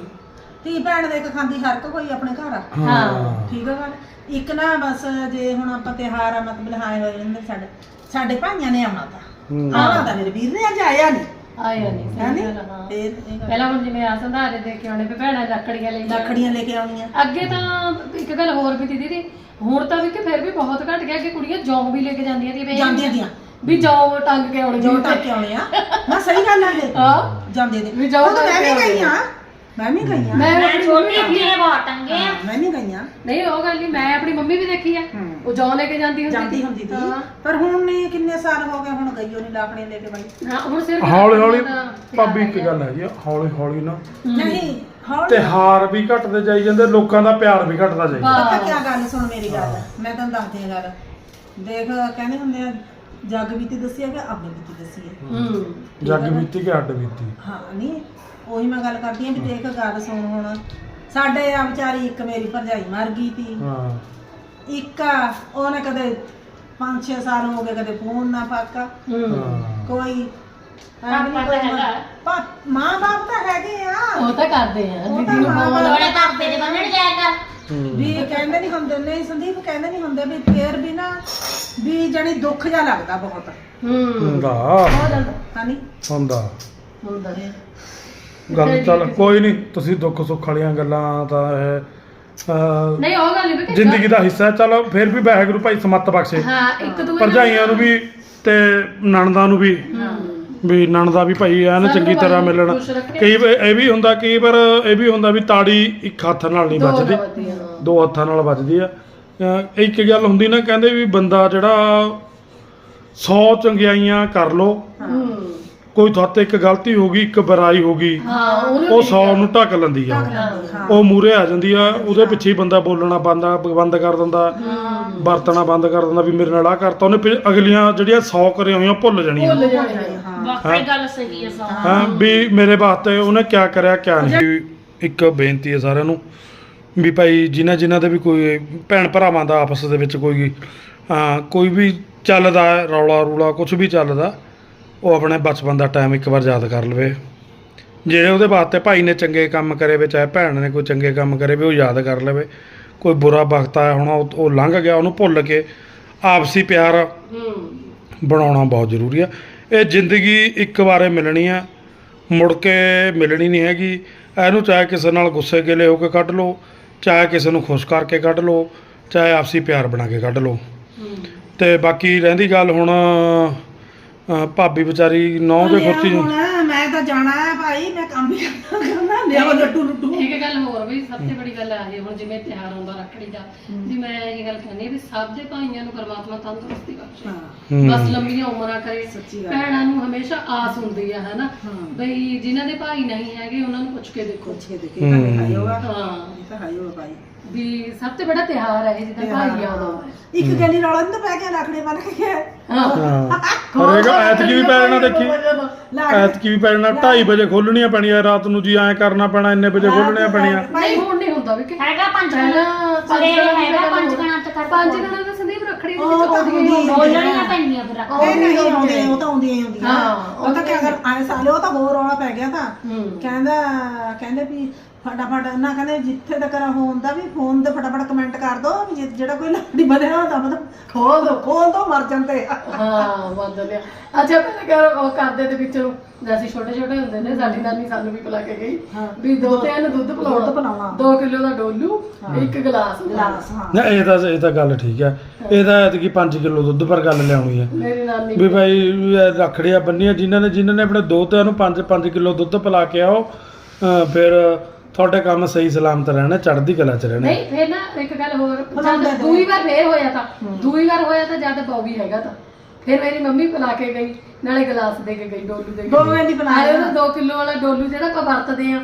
ਧੀ ਭੈਣ ਦੇ ਇੱਕ ਖਾਂਦੀ ਹਰ ਕੋਈ ਆਪਣੇ ਘਰ ਆ। ਹਾਂ। ਠੀਕ ਆ ਗੱਲ। ਇੱਕ ਨਾ ਬਸ ਜੇ ਹੁਣ ਆਪਾਂ ਤਿਹਾਰ ਆ ਮਤਲਬ ਹਾਏ ਹੋਏ ਰਹਿੰਦੇ ਸਾਡੇ ਸਾਡੇ ਭਾਈਆਂ ਨੇ ਆਉਣਾ ਤਾਂ। ਹੂੰ। ਆਉਣਾ ਤਾਂ ਮੇਰੇ ਵੀਰ ਨੇ ਅੱਜ ਆਇਆ ਨਹੀਂ ਆਇਆ ਨਹੀਂ ਹੈ ਸਹੀ ਗੱਲ ਆ, ਹਾਂ। ਫੇਰ ਇਹ ਗੱਲ। ਪਹਿਲਾਂ ਹੁਣ ਜਿਵੇਂ ਆ ਸੰਧਾਰੇ ਦੇ ਕੇ ਆਉਣੇ ਵੀ ਭੈਣਾਂ ਲੱਕੜੀਆਂ ਲੈ ਕੇ ਲੱਖੜੀਆਂ ਲੈ ਕੇ ਆਉਣੀਆਂ। ਅੱਗੇ ਤਾਂ ਇੱਕ ਗੱਲ ਹੋਰ ਵੀ ਦੀਦੀ ਹੁਣ ਤਾਂ ਵੀ ਕਿ ਫਿਰ ਵੀ ਬਹੁਤ ਘਟ ਗਿਆ ਕਿ ਕੁੜੀਆਂ ਜੌਬ ਵੀ ਲੈ ਕੇ ਜਾਂਦੀਆਂ ਸੀ ਵੀ ਇਹ ਜਾਂਦੀਆਂ ਦੀਆਂ ਵੀ ਜੌਬ ਟੰਗ ਕੇ ਆਉਣੀ ਜੋ ਟੱਕ ਕੇ ਆਉਣੇ ਆ। ਨਾ ਸਹੀ ਗੱਲ ਆ ਇਹ। ਹਾਂ। ਜਾਂਦੇ ਦੇ ਵੀ ਜਾਓ ਉਹ ਤਾਂ ਮੈਂ ਟੱਕ ਕੇ ਵੀ ਗਈ ਆਉਣੇ ਆ। ਮੈਂ ਵੀ ਗਈ ਆ ਮੈਂ ਆਪਣੀ ਛੋਟੀ ਮੰਮੀ ਹੁੰਦੀ ਨੇ ਬਹੁਤ ਟੰਗੇ ਆ। ਮੈਂ ਵੀ ਗਈ ਆ ਨਹੀਂ ਉਹ ਗੱਲ ਨਹੀਂ ਮੈਂ ਆਪਣੀ ਮੰਮੀ ਵੀ ਦੇਖੀ ਆ। ਹੂੰ। ਉਹ ਜੌਂ ਲੈ ਕੇ ਜਾਂਦੀ ਹੁੰਦੀ ਜਾਂਦੀ ਹੁੰਦੀ ਸੀ। ਹਾਂ। ਪਰ ਹੁਣ ਨਹੀਂ ਕਿੰਨੇ ਸਾਲ ਹੋ ਗਏ ਹੁਣ ਗਈ ਉਹ ਨਹੀਂ ਲਾਖੜੀਆਂ ਲੈ ਕੇ ਬਾਈ। ਹਾਂ ਹੁਣ ਸਿਰ ਹੌਲੀ ਹੌਲੀ ਭਾਬੀ ਇੱਕ ਗੱਲ ਹੈ ਜੀ ਹੌਲੀ ਹੌਲੀ ਨਾ ਨਹੀਂ ਹੌਲੀ ਤਿਹਾਰ ਵੀ ਘਟਦੇ ਜਾਈ ਜਾਂਦੇ ਲੋਕਾਂ ਦਾ ਪਿਆਰ ਵੀ ਘਟਦਾ ਜਾਈ ਜਾਂਦਾ। ਪਤਾ ਕੀ ਗੱਲ ਸੁਣ ਮੇਰੀ ਗੱਲ। ਮੈਂ ਤੁਹਾਨੂੰ ਦੱਸਦੀ ਹਾਂ ਗੱਲ। ਦੇਖ ਕਹਿੰਦੇ ਹੁੰਦੇ ਆ ਜੱਗ ਬੀਤੀ ਦੱਸੀ ਆ ਕਿ ਆਪਣੀ ਬੀਤੀ ਦੱਸੀ ਆ। ਹੂੰ। ਜੱਗ ਬੀਤੀ ਕਿ ਅੱਡ ਬੀਤੀ? ਹਾਂ ਨਹੀਂ ਉਹੀ ਮੈਂ ਗੱਲ ਕਰਦੀ ਆ ਵੀ ਦੇਖ ਗੱਲ ਸੁਣ ਹੁਣ। ਸਾਡੇ ਆ ਵਿਚਾਰੀ ਇੱਕ ਮੇਰੀ ਭਰਜਾਈ ਮਰ ਗਈ ਤੀ। ਹਾਂ। ਇੱਕ ਆ, ਉਹਨੇ ਕਦੇ 5-6 ਸਾਲ ਹੋ ਗਏ ਕਦੇ ਫੋਨ ਨਾ ਪਾਕਾ ਹੂੰ। ਕੋਈ ਪਾਪਾ ਤਾਂ ਹੈਗਾ। ਮਾਂ ਬਾਪ ਤਾਂ ਹੈਗੇ ਆ। ਉਹ ਤਾਂ ਕਰਦੇ ਆ। ਉਹ ਦੀਦੀ ਤਾਂ ਨੂੰ ਮਾਂ ਬਾਪ- ਥੋੜੇ ਪਾਪੇ ਦੇ ਬੰਨਣ ਜਾਇਆ ਕਰ ਹੂੰ। ਵੀ ਕਹਿੰਦੇ ਨਹੀਂ ਹੁੰਦੇ ਨਹੀਂ ਸੰਦੀਪ ਕਹਿੰਦੇ ਨਹੀਂ ਹੁੰਦੇ ਵੀ ਫੇਰ ਵੀ ਨਾ ਵੀ ਜਣੀ ਦੁੱਖ ਜਾ ਲੱਗਦਾ ਬਹੁਤ। ਹੂੰ। ਹੁੰਦਾ। ਹੋ ਜਾਂਦਾ ਹਾਨੀ ਹੁੰਦਾ। ਹੁੰਦਾ। ਹੈ ਗੱਲ ਚੱਲ ਕੋਈ ਨਹੀਂ ਤੁਸੀਂ ਦੁੱਖ ਸੁੱਖ ਵਾਲੀਆਂ ਗੱਲਾਂ ਤਾਂ ਇਹ ਅਹ, ਨਹੀਂ ਉਹ ਗੱਲ ਨਹੀਂ ਜ਼ਿੰਦਗੀ ਦਾ ਹਿੱਸਾ ਹੈ। ਚਲੋ ਫਿਰ ਵੀ ਵਾਹਿਗੁਰੂ ਭਾਈ ਸਮੱਤ ਬਖਸ਼ੇ। ਹਾਂ ਇੱਕ ਦੂਜੇ ਭਰਜਾਈਆਂ ਨੂੰ ਵੀ ਤੇ ਨਣਦਾਂ ਨੂੰ ਵੀ ਵੀ ਨਣਦਾ ਵੀ ਭਾਈ ਐਨ ਸਾਨੂੰ ਚੰਗੀ ਤਰ੍ਹਾਂ ਮਿਲਣ। ਖੁਸ਼ ਰੱਖੇ। ਕਈ ਵਾਰ ਇਹ ਵੀ ਹੁੰਦਾ ਕਈ ਵਾਰ ਇਹ ਵੀ ਹੁੰਦਾ ਵੀ ਤਾੜੀ ਇੱਕ ਹੱਥ ਨਾਲ ਨਹੀਂ ਦੋ ਵੱਜਦੀ। ਹਾਂ। ਦੋ ਹੱਥਾਂ ਨਾਲ ਵੱਜਦੀ ਆ। ਅਹ ਇੱਕ ਗੱਲ ਹੁੰਦੀ ਨਾ ਕਹਿੰਦੇ ਵੀ ਬੰਦਾ ਜਿਹੜਾ 100 ਚੰਗਿਆਈਆਂ ਕਰ ਲੋ। ਹੂੰ। ਕੋਈ ਤੁਹਾਤੇ ਇੱਕ ਗਲਤੀ ਹੋ ਗਈ ਇੱਕ ਬੁਰਾਈ ਹੋ ਗਈ ਹਾਂ ਉਹ 100 ਨੂੰ ਢੱਕ ਲੈਂਦੀ ਆ। ਉਹ ਮੂਰੇ ਆ ਜਾਂਦੀ ਆ ਉਹਦੇ ਪਿੱਛੇ ਹੀ ਬੰਦਾ ਬੋਲਣਾ ਬੰਦ ਬੰਦ ਕਰ ਦਿੰਦਾ ਵਰਤਣਾ ਬੰਦ ਕਰ ਦਿੰਦਾ ਵੀ ਮੇਰੇ ਨਾਲ ਆ ਕਰਤਾ ਉਹਨੇ ਫਿਰ ਅਗਲੀਆਂ ਜਿਹੜੀਆਂ 100 ਕਰੀਆਂ ਹੋਈਆਂ ਭੁੱਲ ਜਾਣੀਆਂ। ਭੁੱਲ ਜਾਣੇ ਹਾਂ। ਵਾਕਈ ਗੱਲ ਸਹੀ ਹੈ ਸੋ। ਹਾਂ ਵੀ ਮੇਰੇ ਵਾਸਤੇ ਉਹਨੇ ਕਿਆ ਕਰਿਆ ਕਿਆ ਨਹੀਂ। ਇੱਕ ਬੇਨਤੀ ਹੈ ਸਾਰਿਆਂ ਨੂੰ ਵੀ ਭਾਈ ਜਿਨ੍ਹਾਂ ਜਿਨ੍ਹਾਂ ਦੇ ਵੀ ਕੋਈ ਭੈਣ ਭਰਾਵਾਂ ਦਾ ਆਪਸ ਦੇ ਵਿੱਚ ਕੋਈ ਕੋਈ ਵੀ ਚੱਲਦਾ ਰੌਲਾ ਰੂਲਾ ਕੁਝ ਵੀ ਚੱਲਦਾ ਉਹ ਆਪਣੇ ਬਚਪਨ ਦਾ ਟਾਈਮ ਇੱਕ ਵਾਰ ਯਾਦ ਕਰ ਲਵੇ। ਜਿਹੜੇ ਉਹਦੇ ਵਾਸਤੇ ਭਾਈ ਨੇ ਚੰਗੇ ਕੰਮ ਕਰੇ ਵੇ ਚਾਹੇ ਭੈਣ ਨੇ ਕੋਈ ਚੰਗੇ ਕੰਮ ਕਰੇ ਵੇ ਉਹ ਯਾਦ ਕਰ ਲਵੇ। ਕੋਈ ਬੁਰਾ ਵਕਤ ਆਇਆ ਹੁਣ ਉਹ ਲੰਘ ਗਿਆ ਉਹਨੂੰ ਭੁੱਲ ਕੇ ਆਪਸੀ ਪਿਆਰ ਬਣਾਉਣਾ ਬਹੁਤ ਜ਼ਰੂਰੀ ਆ। ਇਹ ਜ਼ਿੰਦਗੀ ਇੱਕ ਵਾਰੇ ਮਿਲਣੀ ਆ ਮੁੜ ਕੇ ਮਿਲਣੀ ਨਹੀਂ ਹੈਗੀ। ਇਹਨੂੰ ਚਾਹੇ ਕਿਸੇ ਨਾਲ ਗੁੱਸੇ ਗਿਲੇ ਹੋ ਕੇ ਕੱਢ ਲਓ ਚਾਹੇ ਕਿਸੇ ਨੂੰ ਖੁਸ਼ ਕਰਕੇ ਕੱਢ ਲਓ ਚਾਹੇ ਆਪਸੀ ਪਿਆਰ ਬਣਾ ਕੇ ਕੱਢ ਲਓ। ਤੇ ਬਾਕੀ ਰਹਿੰਦੀ ਗੱਲ ਹੁਣ ਅਹ, ਭਾਬੀ ਵਿਚਾਰੀ ਨੌ ਦੇ ਲਿਆ ਖੁਰਚੀ ਨੂੰ ਹੁਣ ਮੈਂ ਤਾਂ ਜਾਣਾ ਹੈ ਭਾਈ ਮੈਂ ਕੰਮ ਵੀ ਕਰਨਾ ਕਰਨਾ ਲਿਆਓ ਲੱਟੂ ਲੱਟੂ ਇੱਕ ਗੱਲ ਹੋਰ ਵੀ ਸਭ ਤੋਂ ਬੜੀ ਗੱਲ ਇਹ ਹੁਣ ਜਿਵੇਂ ਤਿਉਹਾਰ ਆਉਂਦਾ ਰੱਖੜੀ ਦਾ ਵੀ ਮੈਂ ਇਹ ਗੱਲ ਕਹਿੰਦੀ ਹਾਂ ਵੀ ਸਭ ਦੇ ਭਾਈਆਂ ਨੂੰ ਪਰਮਾਤਮਾ ਤੰਦਰੁਸਤੀ ਬਖਸ਼ੇ। ਹਾਂ। ਹੂੰ। ਬਸ ਲੰਮੀਆਂ ਉਮਰਾਂ ਕਰੇ। ਸੱਚੀ ਗੱਲ। ਭੈਣਾਂ ਨੂੰ ਹਮੇਸ਼ਾ ਆਸ ਹੁੰਦੀ ਆ ਹਨਾ? ਹਾਂ। ਬਈ ਜਿਨ੍ਹਾਂ ਦੇ ਭਾਈ ਨਹੀਂ ਹੈਗੇ ਉਹਨਾਂ ਨੂੰ ਪੁੱਛ ਕੇ ਦੇਖੋ। ਪੁੱਛੇ ਦੇਖੇ ਤਾਂ ਦਿਖਾਈ ਹੋਗਾ ਹਾਂ ਇਹ ਤਾਂ ਹਾਈ ਹੋਗਾ ਭਾਈ। ਵੀ ਸਭ ਤੋਂ ਬੜਾ ਤਿਉਹਾਰ ਹੈ ਇਹ ਜਿੱਦਾਂ ਭਾਈ ਆਉਂਦਾ ਹੁੰਦਾ ਹੈ। ਇੱਕ ਗਲੀ ਰੌਲਾ ਨਹੀਂ ਤਾਂ ਪੈ ਗਿਆ ਲਾਖੜੇ ਬਣ ਕੇ ਹਾਂ। ਹਾਂ। ਹਰੇਕ ਐਤਕੀ ਵੀ ਪੈ ਜਾਣਾ ਦੇਖੀ। ਲਾਖ ਐਤਕੀ ਵੀ ਪੈ ਜਾਣਾ 2:30 ਵਜੇ ਖੋਲਣੀਆਂ ਪੈਣੀਆਂ ਰਾਤ ਨੂੰ ਜੀ ਐਂ ਕਰਨਾ ਪੈਣਾ ਇੰਨੇ ਵਜੇ ਖੋਲਣੀ ਬਣਿਆ ਬਣਿਆ ਨਹੀਂ ਹੁਣ ਨਹੀਂ ਹੁੰਦਾ ਵੀ ਕਿ ਹੈਗਾ ਪੰਜ ਪਹਿਲਾਂ ਗਣਾ ਪੰਜ ਸਵੇਰੇ ਗਣਾ ਹੈਗਾ ਪੰਜ। ਗਣਾ ਤੇ ਕਰ ਪੰਜ ਗਣਾ ਦਾ ਸੰਦੀਪ ਰੱਖੜੀ ਦੇ ਉਹ ਤਾਂ ਆਉਂਦੀਆਂ ਹੀ ਹੁੰਦੀ ਹੋਣਗੀਆਂ। ਬੋਲਣੀਆਂ ਪੈਂਦੀਆਂ ਫਿਰ ਰੱਖ ਇਹ ਨਹੀਂ ਆਉਂਦੇ ਉਹ ਤਾਂ ਆਉਂਦੀਆਂ ਹੀ ਹੁੰਦੀਆਂ। ਹਾਂ, ਉਹ ਤਾਂ ਕਿਆ ਕਰ ਆਏ ਸਾਲੇ ਉਹ ਤਾਂ ਹੋਰ ਰੌਲਾ ਪੈ ਗਿਆ ਤਾਂ। ਹੂੰ। ਕਹਿੰਦਾ ਕਹਿੰਦੇ ਵੀ ਫਟਾਫਟ ਨਾ ਕਹਿੰਦੇ ਜਿੱਥੇ ਤੱਕ ਹੁੰਦਾ ਵੀ ਫੋਨ ਤੇ ਫਟਾਫਟ ਕਮੈਂਟ ਕਰ ਦੋ ਵੀ ਜੇ- ਜਿਹੜਾ ਕੋਈ ਲਾਡੀ ਵਧਿਆ ਹੁੰਦਾ ਮਤਲਬ ਖੋਲ ਦੋ ਖੋਲ ਦੋ ਮਰ ਜਾਂਦੇ ਆ। ਹਾਂ ਲਿਆ ਅੱਛਾ ਪਹਿਲਾਂ ਕਰ ਉਹ ਕਰਦੇ ਤੇ ਵਿੱਚ ਨੂੰ ਜਦ ਅਸੀਂ ਛੋਟੇ ਛੋਟੇ ਹੁੰਦੇ ਨੇ ਸਾਡੀ ਨਾਨੀ ਸਾਨੂੰ ਵੀ ਪਿਲਾ ਕੇ ਗਈ ਹਾਂ। ਵੀ ਦੋ ਤਿੰਨ ਦੁੱਧ ਦੁੱਧ ਪਿਲਾਉਣਾ। ਪਿਲਾਉਣਾ। 2 ਕਿਲੋ ਦਾ ਡੋਲੂ ਇੱਕ ਗਲਾਸ ਗਲਾਸ ਹਾਂ। ਨਾ ਇਹ ਤਾਂ ਇਹ ਤਾਂ ਗੱਲ ਠੀਕ ਹੈ। ਇਹਦਾ ਐਤਕੀ 5 ਕਿਲੋ ਦੁੱਧ ਪਰ ਗੱਲ ਲਿਆਉਣੀ ਹੈ ਮੇਰੀ ਨਾਨੀ ਵੀ ਭਾਈ ਇਹ ਰੱਖੜੀਆਂ ਬੰਨੀਆਂ ਜਿਨ੍ਹਾਂ ਨੇ ਜਿਨ੍ਹਾਂ ਨੇ ਆਪਣੇ ਦੋਤਿਆਂ ਨੂੰ 5-5 ਕਿਲੋ ਦੁੱਧ ਪਿਲਾ ਕੇ ਆਓ। ਅਹ ਫਿਰ ਤੁਹਾਡੇ ਕੰਮ ਸਹੀ ਸਲਾਮਤ ਰਹਿਣਾ ਚੜ੍ਹਦੀ ਕਲਾ ਚ ਰਹਿਣਾ। ਨਹੀਂ ਫਿਰ ਨਾ ਇੱਕ ਗੱਲ ਹੋਰ ਜਦ। ਦੂਈ ਵਾਰ ਫੇਰ ਹੋਇਆ ਤਾਂ ਦੂਈ ਵਾਰ ਹੋਇਆ ਤਾਂ ਜਦ ਬੌਬੀ ਹੈਗਾ ਤਾਂ। ਫਿਰ ਮੇਰੀ ਮੰਮੀ ਪਿਲਾ ਕੇ ਗਈ ਨਾਲੇ ਗਲਾਸ ਦੇ ਕੇ ਗਈ ਡੋਲੂ ਦੇ ਕੇ ਦੋ ਪਿਲਾਇਆ। ਆਏ ਉਹਦਾ 2 ਕਿਲੋ ਵਾਲਾ ਡੋਲੂ ਜਿਹੜਾ ਆਪਾਂ ਵਰਤਦੇ ਆ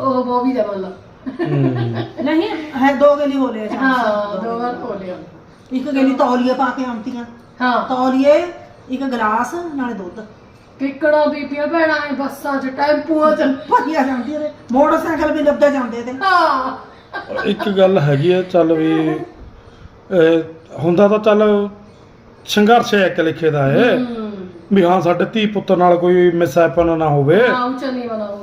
ਉਹ ਬੌਬੀ ਦਾ ਮਤਲਬ ਹੂੰ। ਨਹੀਂ ਹੈ ਦੋ ਗਲੀ ਹੋ ਲਿਆ ਹਾਂ ਦੋ ਵਾਰ ਹੋ ਲਿਆ। ਇੱਕ ਗਲੀ ਤੌਲੀਏ ਪਾ ਕੇ ਆਉਂਦੀਆਂ ਹਾਂ। ਤੌਲੀਏ ਇੱਕ ਗਲਾਸ ਨਾਲੇ ਦੁੱਧ। ਕਿੱਕੜਾ ਬੀਬੀਆਂ ਭੈਣਾਂ ਐ ਬੱਸਾਂ 'ਚ ਟੈਂਪੂਆਂ 'ਚ। ਭਰੀਆਂ ਜਾਂਦੀਆਂ ਨੇ ਮੋਟਰਸਾਈਕਲ ਵੀ ਲੱਭਦੇ ਜਾਂਦੇ ਤੇ ਹਾਂ। ਇੱਕ ਗੱਲ ਹੈਗੀ ਹੈ ਚੱਲ ਵੀ ਇਹ ਹੁੰਦਾ ਤਾਂ ਚੱਲ ਸੰਘਰਸ਼ ਹੈ ਇੱਕ ਲਿਖੇ ਦਾ ਹੈ ਹੂੰ। ਵੀ ਹਾਂ ਸਾਡੇ ਧੀ ਪੁੱਤ ਨਾਲ ਕੋਈ ਮਿਸਹੈਪਨ ਨਾ ਹੋਵੇ। ਹਾਂ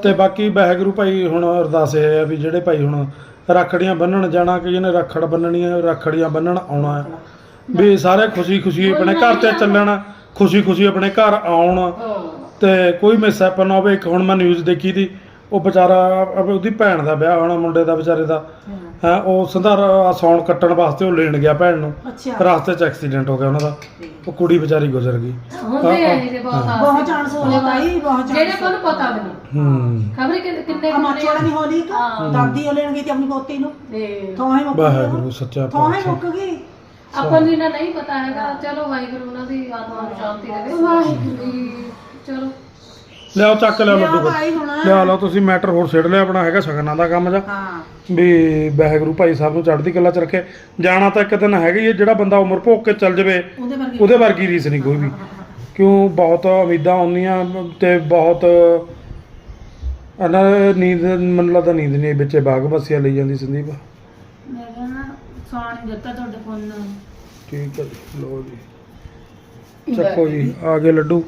ਤੇ ਬਾਕੀ ਵਾਹਿਗੁਰੂ ਭਾਈ ਹੁਣ ਅਰਦਾਸ ਇਹ ਹੈ ਵੀ ਜਿਹੜੇ ਭਾਈ ਹੁਣ ਰੱਖੜੀਆਂ ਬੰਨਣ ਜਾਣਾ ਕਿ ਜਿਹਨੇ ਰੱਖੜ ਬੰਨਣੀ ਹੈ ਰੱਖੜੀਆਂ ਬੰਨਣ ਆਉਣਾ ਹੈ। ਵੀ ਸਾਰੇ ਖੁਸ਼ੀ ਖੁਸ਼ੀ ਆਪਣੇ ਘਰ ਤੇ ਚੱਲਣ। ਖੁਸ਼ੀ ਖੁਸ਼ੀ ਆਪਣੇ ਘਰ ਆਉਣ ਤੇ ਕੋਈ ਮਿਸਹੈਪਨ ਨਾ ਹੋਵੇ ਇੱਕ ਹੁਣ ਮੈਂ ਨਿਊਜ਼ ਦੇਖੀ ਤੀ ਉਹ ਵਿਚਾਰਾ ਉਹਦੀ ਭੈਣ ਦਾ ਵਿਆਹ ਹੋਣਾ ਮੁੰਡੇ ਦਾ ਵਿਚਾਰੇ ਦਾ। ਹੈ। ਉਹ ਸੰਧਾਰਾ ਸੌਣ ਕੱਟਣ ਵਾਸਤੇ ਉਹ ਲੈਣ ਗਿਆ ਭੈਣ ਨੂੰ। ਰਸਤੇ 'ਚ ਐਕਸੀਡੈਂਟ ਹੋ ਗਿਆ ਉਹਨਾਂ ਦਾ। ਉਹ ਕੁੜੀ ਵਿਚਾਰੀ ਗੁਜ਼ਰ ਗਈ। ਹੁੰਦੇ ਆ ਇਹਦੇ ਬਹੁਤ। ਬਹੁਤ ਚਾਂਸ ਹੋ ਬਾਈ ਬਹੁਤ ਜਿਹੜੇ ਕੋਲ ਪਤਾ ਵੀ ਨਹੀਂ। ਹੂੰ। ਖਬਰੇ ਕਿੰਨੇ ਵਾਲਾ ਨਹੀਂ ਹੋਲੀ ਹਾਂ। ਦਾਦੀ ਉਹ ਲੈਣ ਗਈ ਤੇ ਆਪਣੀ ਪੋਤੀ ਨੂੰ। ਤੇ ਥੋਹੇ ਮੁੱਕ ਵਾਹਿਗੁਰੂ ਸੱਚਾ ਥੋਹੇ ਪਾਤਸ਼ਾਹ। ਮੁੱਕ ਗਈ। ਆਪਾਂ ਨੂੰ ਇਹਨਾਂ ਨਹੀਂ ਪਤਾ ਹੈਗਾ। ਚਲੋ ਵਾਹਿਗੁਰੂ ਉਹਨਾਂ ਦੀ ਆਤਮਾ ਨੂੰ ਸ਼ਾਂਤੀ ਦੇਵੇ। ਵਾਹਿਗੁਰੂ ਚਲੋ। ਲਿਆਓ ਚੱਕ ਲਿਆਓ ਲਿਆ ਲੱਡੂ ਭਾਈ ਹੁਣ। ਲਿਆ ਲਓ ਤੁਸੀਂ ਮੈਟਰ ਹੋਰ ਛੇੜ ਲਿਆ ਆਪਣਾ ਹੈਗਾ ਸ਼ਗਨਾਂ ਦਾ ਕੰਮ ਜਾ। ਹਾਂ। ਵੀ ਵਾਹਿਗੁਰੂ ਭਾਈ ਸਾਹਿਬ ਨੂੰ ਚੜ੍ਹਦੀ ਕਲਾ ਚ ਰੱਖੇ। ਜਾਣਾ ਤਾਂ ਇੱਕ ਦਿਨ ਹੈਗਾ ਹੀ ਹੈ ਜਿਹੜਾ ਬੰਦਾ ਉਮਰ ਭੋਗ ਕੇ ਚੱਲ ਜਾਵੇ ਉਹਦੇ ਵਰਗੀ ਉਹਦੇ ਵਰਗੀ ਰੀਸ ਨਹੀਂ ਕੋਈ ਵੀ। ਕਿਉਂ ਬਹੁਤ ਉਮੀਦਾਂ ਆਉਂਦੀਆਂ ਤੇ ਬਹੁਤ ਇਹਨਾਂ ਨੀਂਦ ਮੈਨੂੰ ਲੱਗਦਾ ਨੀਂਦ ਨਹੀਂ ਵਿੱਚੇ ਬਾਗ ਬਸਿਆ ਲਈ ਜਾਂਦੀ ਸੰਦੀਪ। ਮੈਂ ਕਹਿੰਦਾ ਸੌਣ ਦਿੱਤਾ ਤੁਹਾਡੇ ਫੋਨ ਨੂੰ ਠੀਕ ਹੈ ਜੀ ਲਓ ਜੀ। ਚੱਕੋ ਜੀ ਆ ਗਏ ਲੱਡੂ।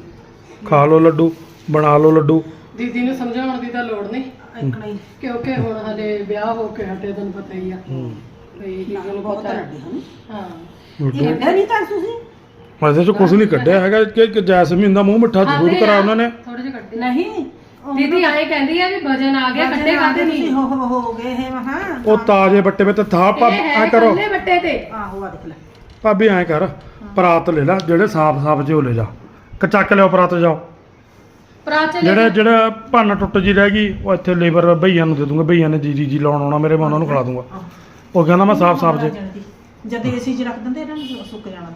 ਖਾ ਲਓ ਲੱਡੂ ਬਣਾ ਲਓ ਲੱਡੂ। ਦੀਦੀ ਨੂੰ ਸਮਝਾਉਣ ਦੀ ਤਾਂ ਲੋੜ ਨਹੀਂ। ਇੱਕ ਨਹੀਂ ਕਿਉਂਕਿ ਹੁਣ ਹਲੇ ਵਿਆਹ ਹੋ ਕੇ ਹਟੇ ਤੁਹਾਨੂੰ ਪਤਾ ਹੀ ਆ। ਵੀ ਇਹਨਾਂ ਨੂੰ ਬਹੁਤ ਪਤਾ ਹੈ। ਰੱਡੇ ਹਨ ਹਾਂ। ਇਹ ਕੱਢਿਆ ਨਹੀਂ ਤਾਂ ਤੁਸੀਂ? ਇਹਦੇ ਚ ਕੁਝ ਨਹੀਂ ਕੱਢਿਆ ਹੈਗਾ। ਕਿ ਕਿ ਜੈਸਮੀਨ ਦਾ ਮੂੰਹ ਮਿੱਠਾ ਜ਼ਰੂਰ ਕਰਾ ਉਹਨਾਂ ਨੇ। ਥੋੜੇ ਜਿਹਾ ਕੱਢੇ। ਨਹੀਂ। ਦੀਦੀ ਆਏ ਕਹਿੰਦੀ ਆ ਵੀ ਵਜਨ ਆ ਗਿਆ ਕੱਢੇ ਕਾਦੇ ਨਹੀਂ। ਹੋ ਹੋ ਹੋ ਗਏ ਹੈ ਮਹਾ ਉਹ ਤਾਜ਼ੇ ਬੱਟੇ ਵਿੱਚ ਥਾ ਪਾ ਐ ਕਰੋ। ਕੱਲੇ ਬੱਟੇ ਤੇ। ਆਹੋ ਆ ਦੇਖ ਲੈ। ਭਾਬੀ ਐ ਕਰ ਪਰਾਤ ਲੈ ਲੈ ਜਿਹੜੇ ਸਾਫ਼ ਸਾਫ਼ ਜਿਹੇ ਉਹ ਲੈ ਜਾ। ਕ ਚੱਕ ਲਿਓ ਪਰਾਤ ਜਾਓ ਪ੍ਰਾਚਲ ਜਿਹੜੇ ਜਿਹੜਾ ਭੰਨ ਟੁੱਟ ਜੀ ਰਹਿ ਗਈ ਉਹ ਇੱਥੇ ਲੇਬਰ ਭਈਆਂ ਨੂੰ ਦੇ ਦੂੰਗਾ ਭਈਆਂ ਨੇ ਜੀ ਜੀ ਜੀ ਲਾਉਣ ਆਉਣਾ ਮੇਰੇ ਮੈਂ ਉਹਨਾਂ ਨੂੰ ਖਿਲਾ ਦੂੰਗਾ। ਉਹ ਕਹਿੰਦਾ ਮੈਂ ਸਾਫ਼ ਸਾਫ਼ ਜੇ ਜਦ ਏਸੀ 'ਚ ਰੱਖ ਦਿੰਦੇ ਇਹਨਾਂ ਨੂੰ ਸੁੱਕ ਜਾਣਾ।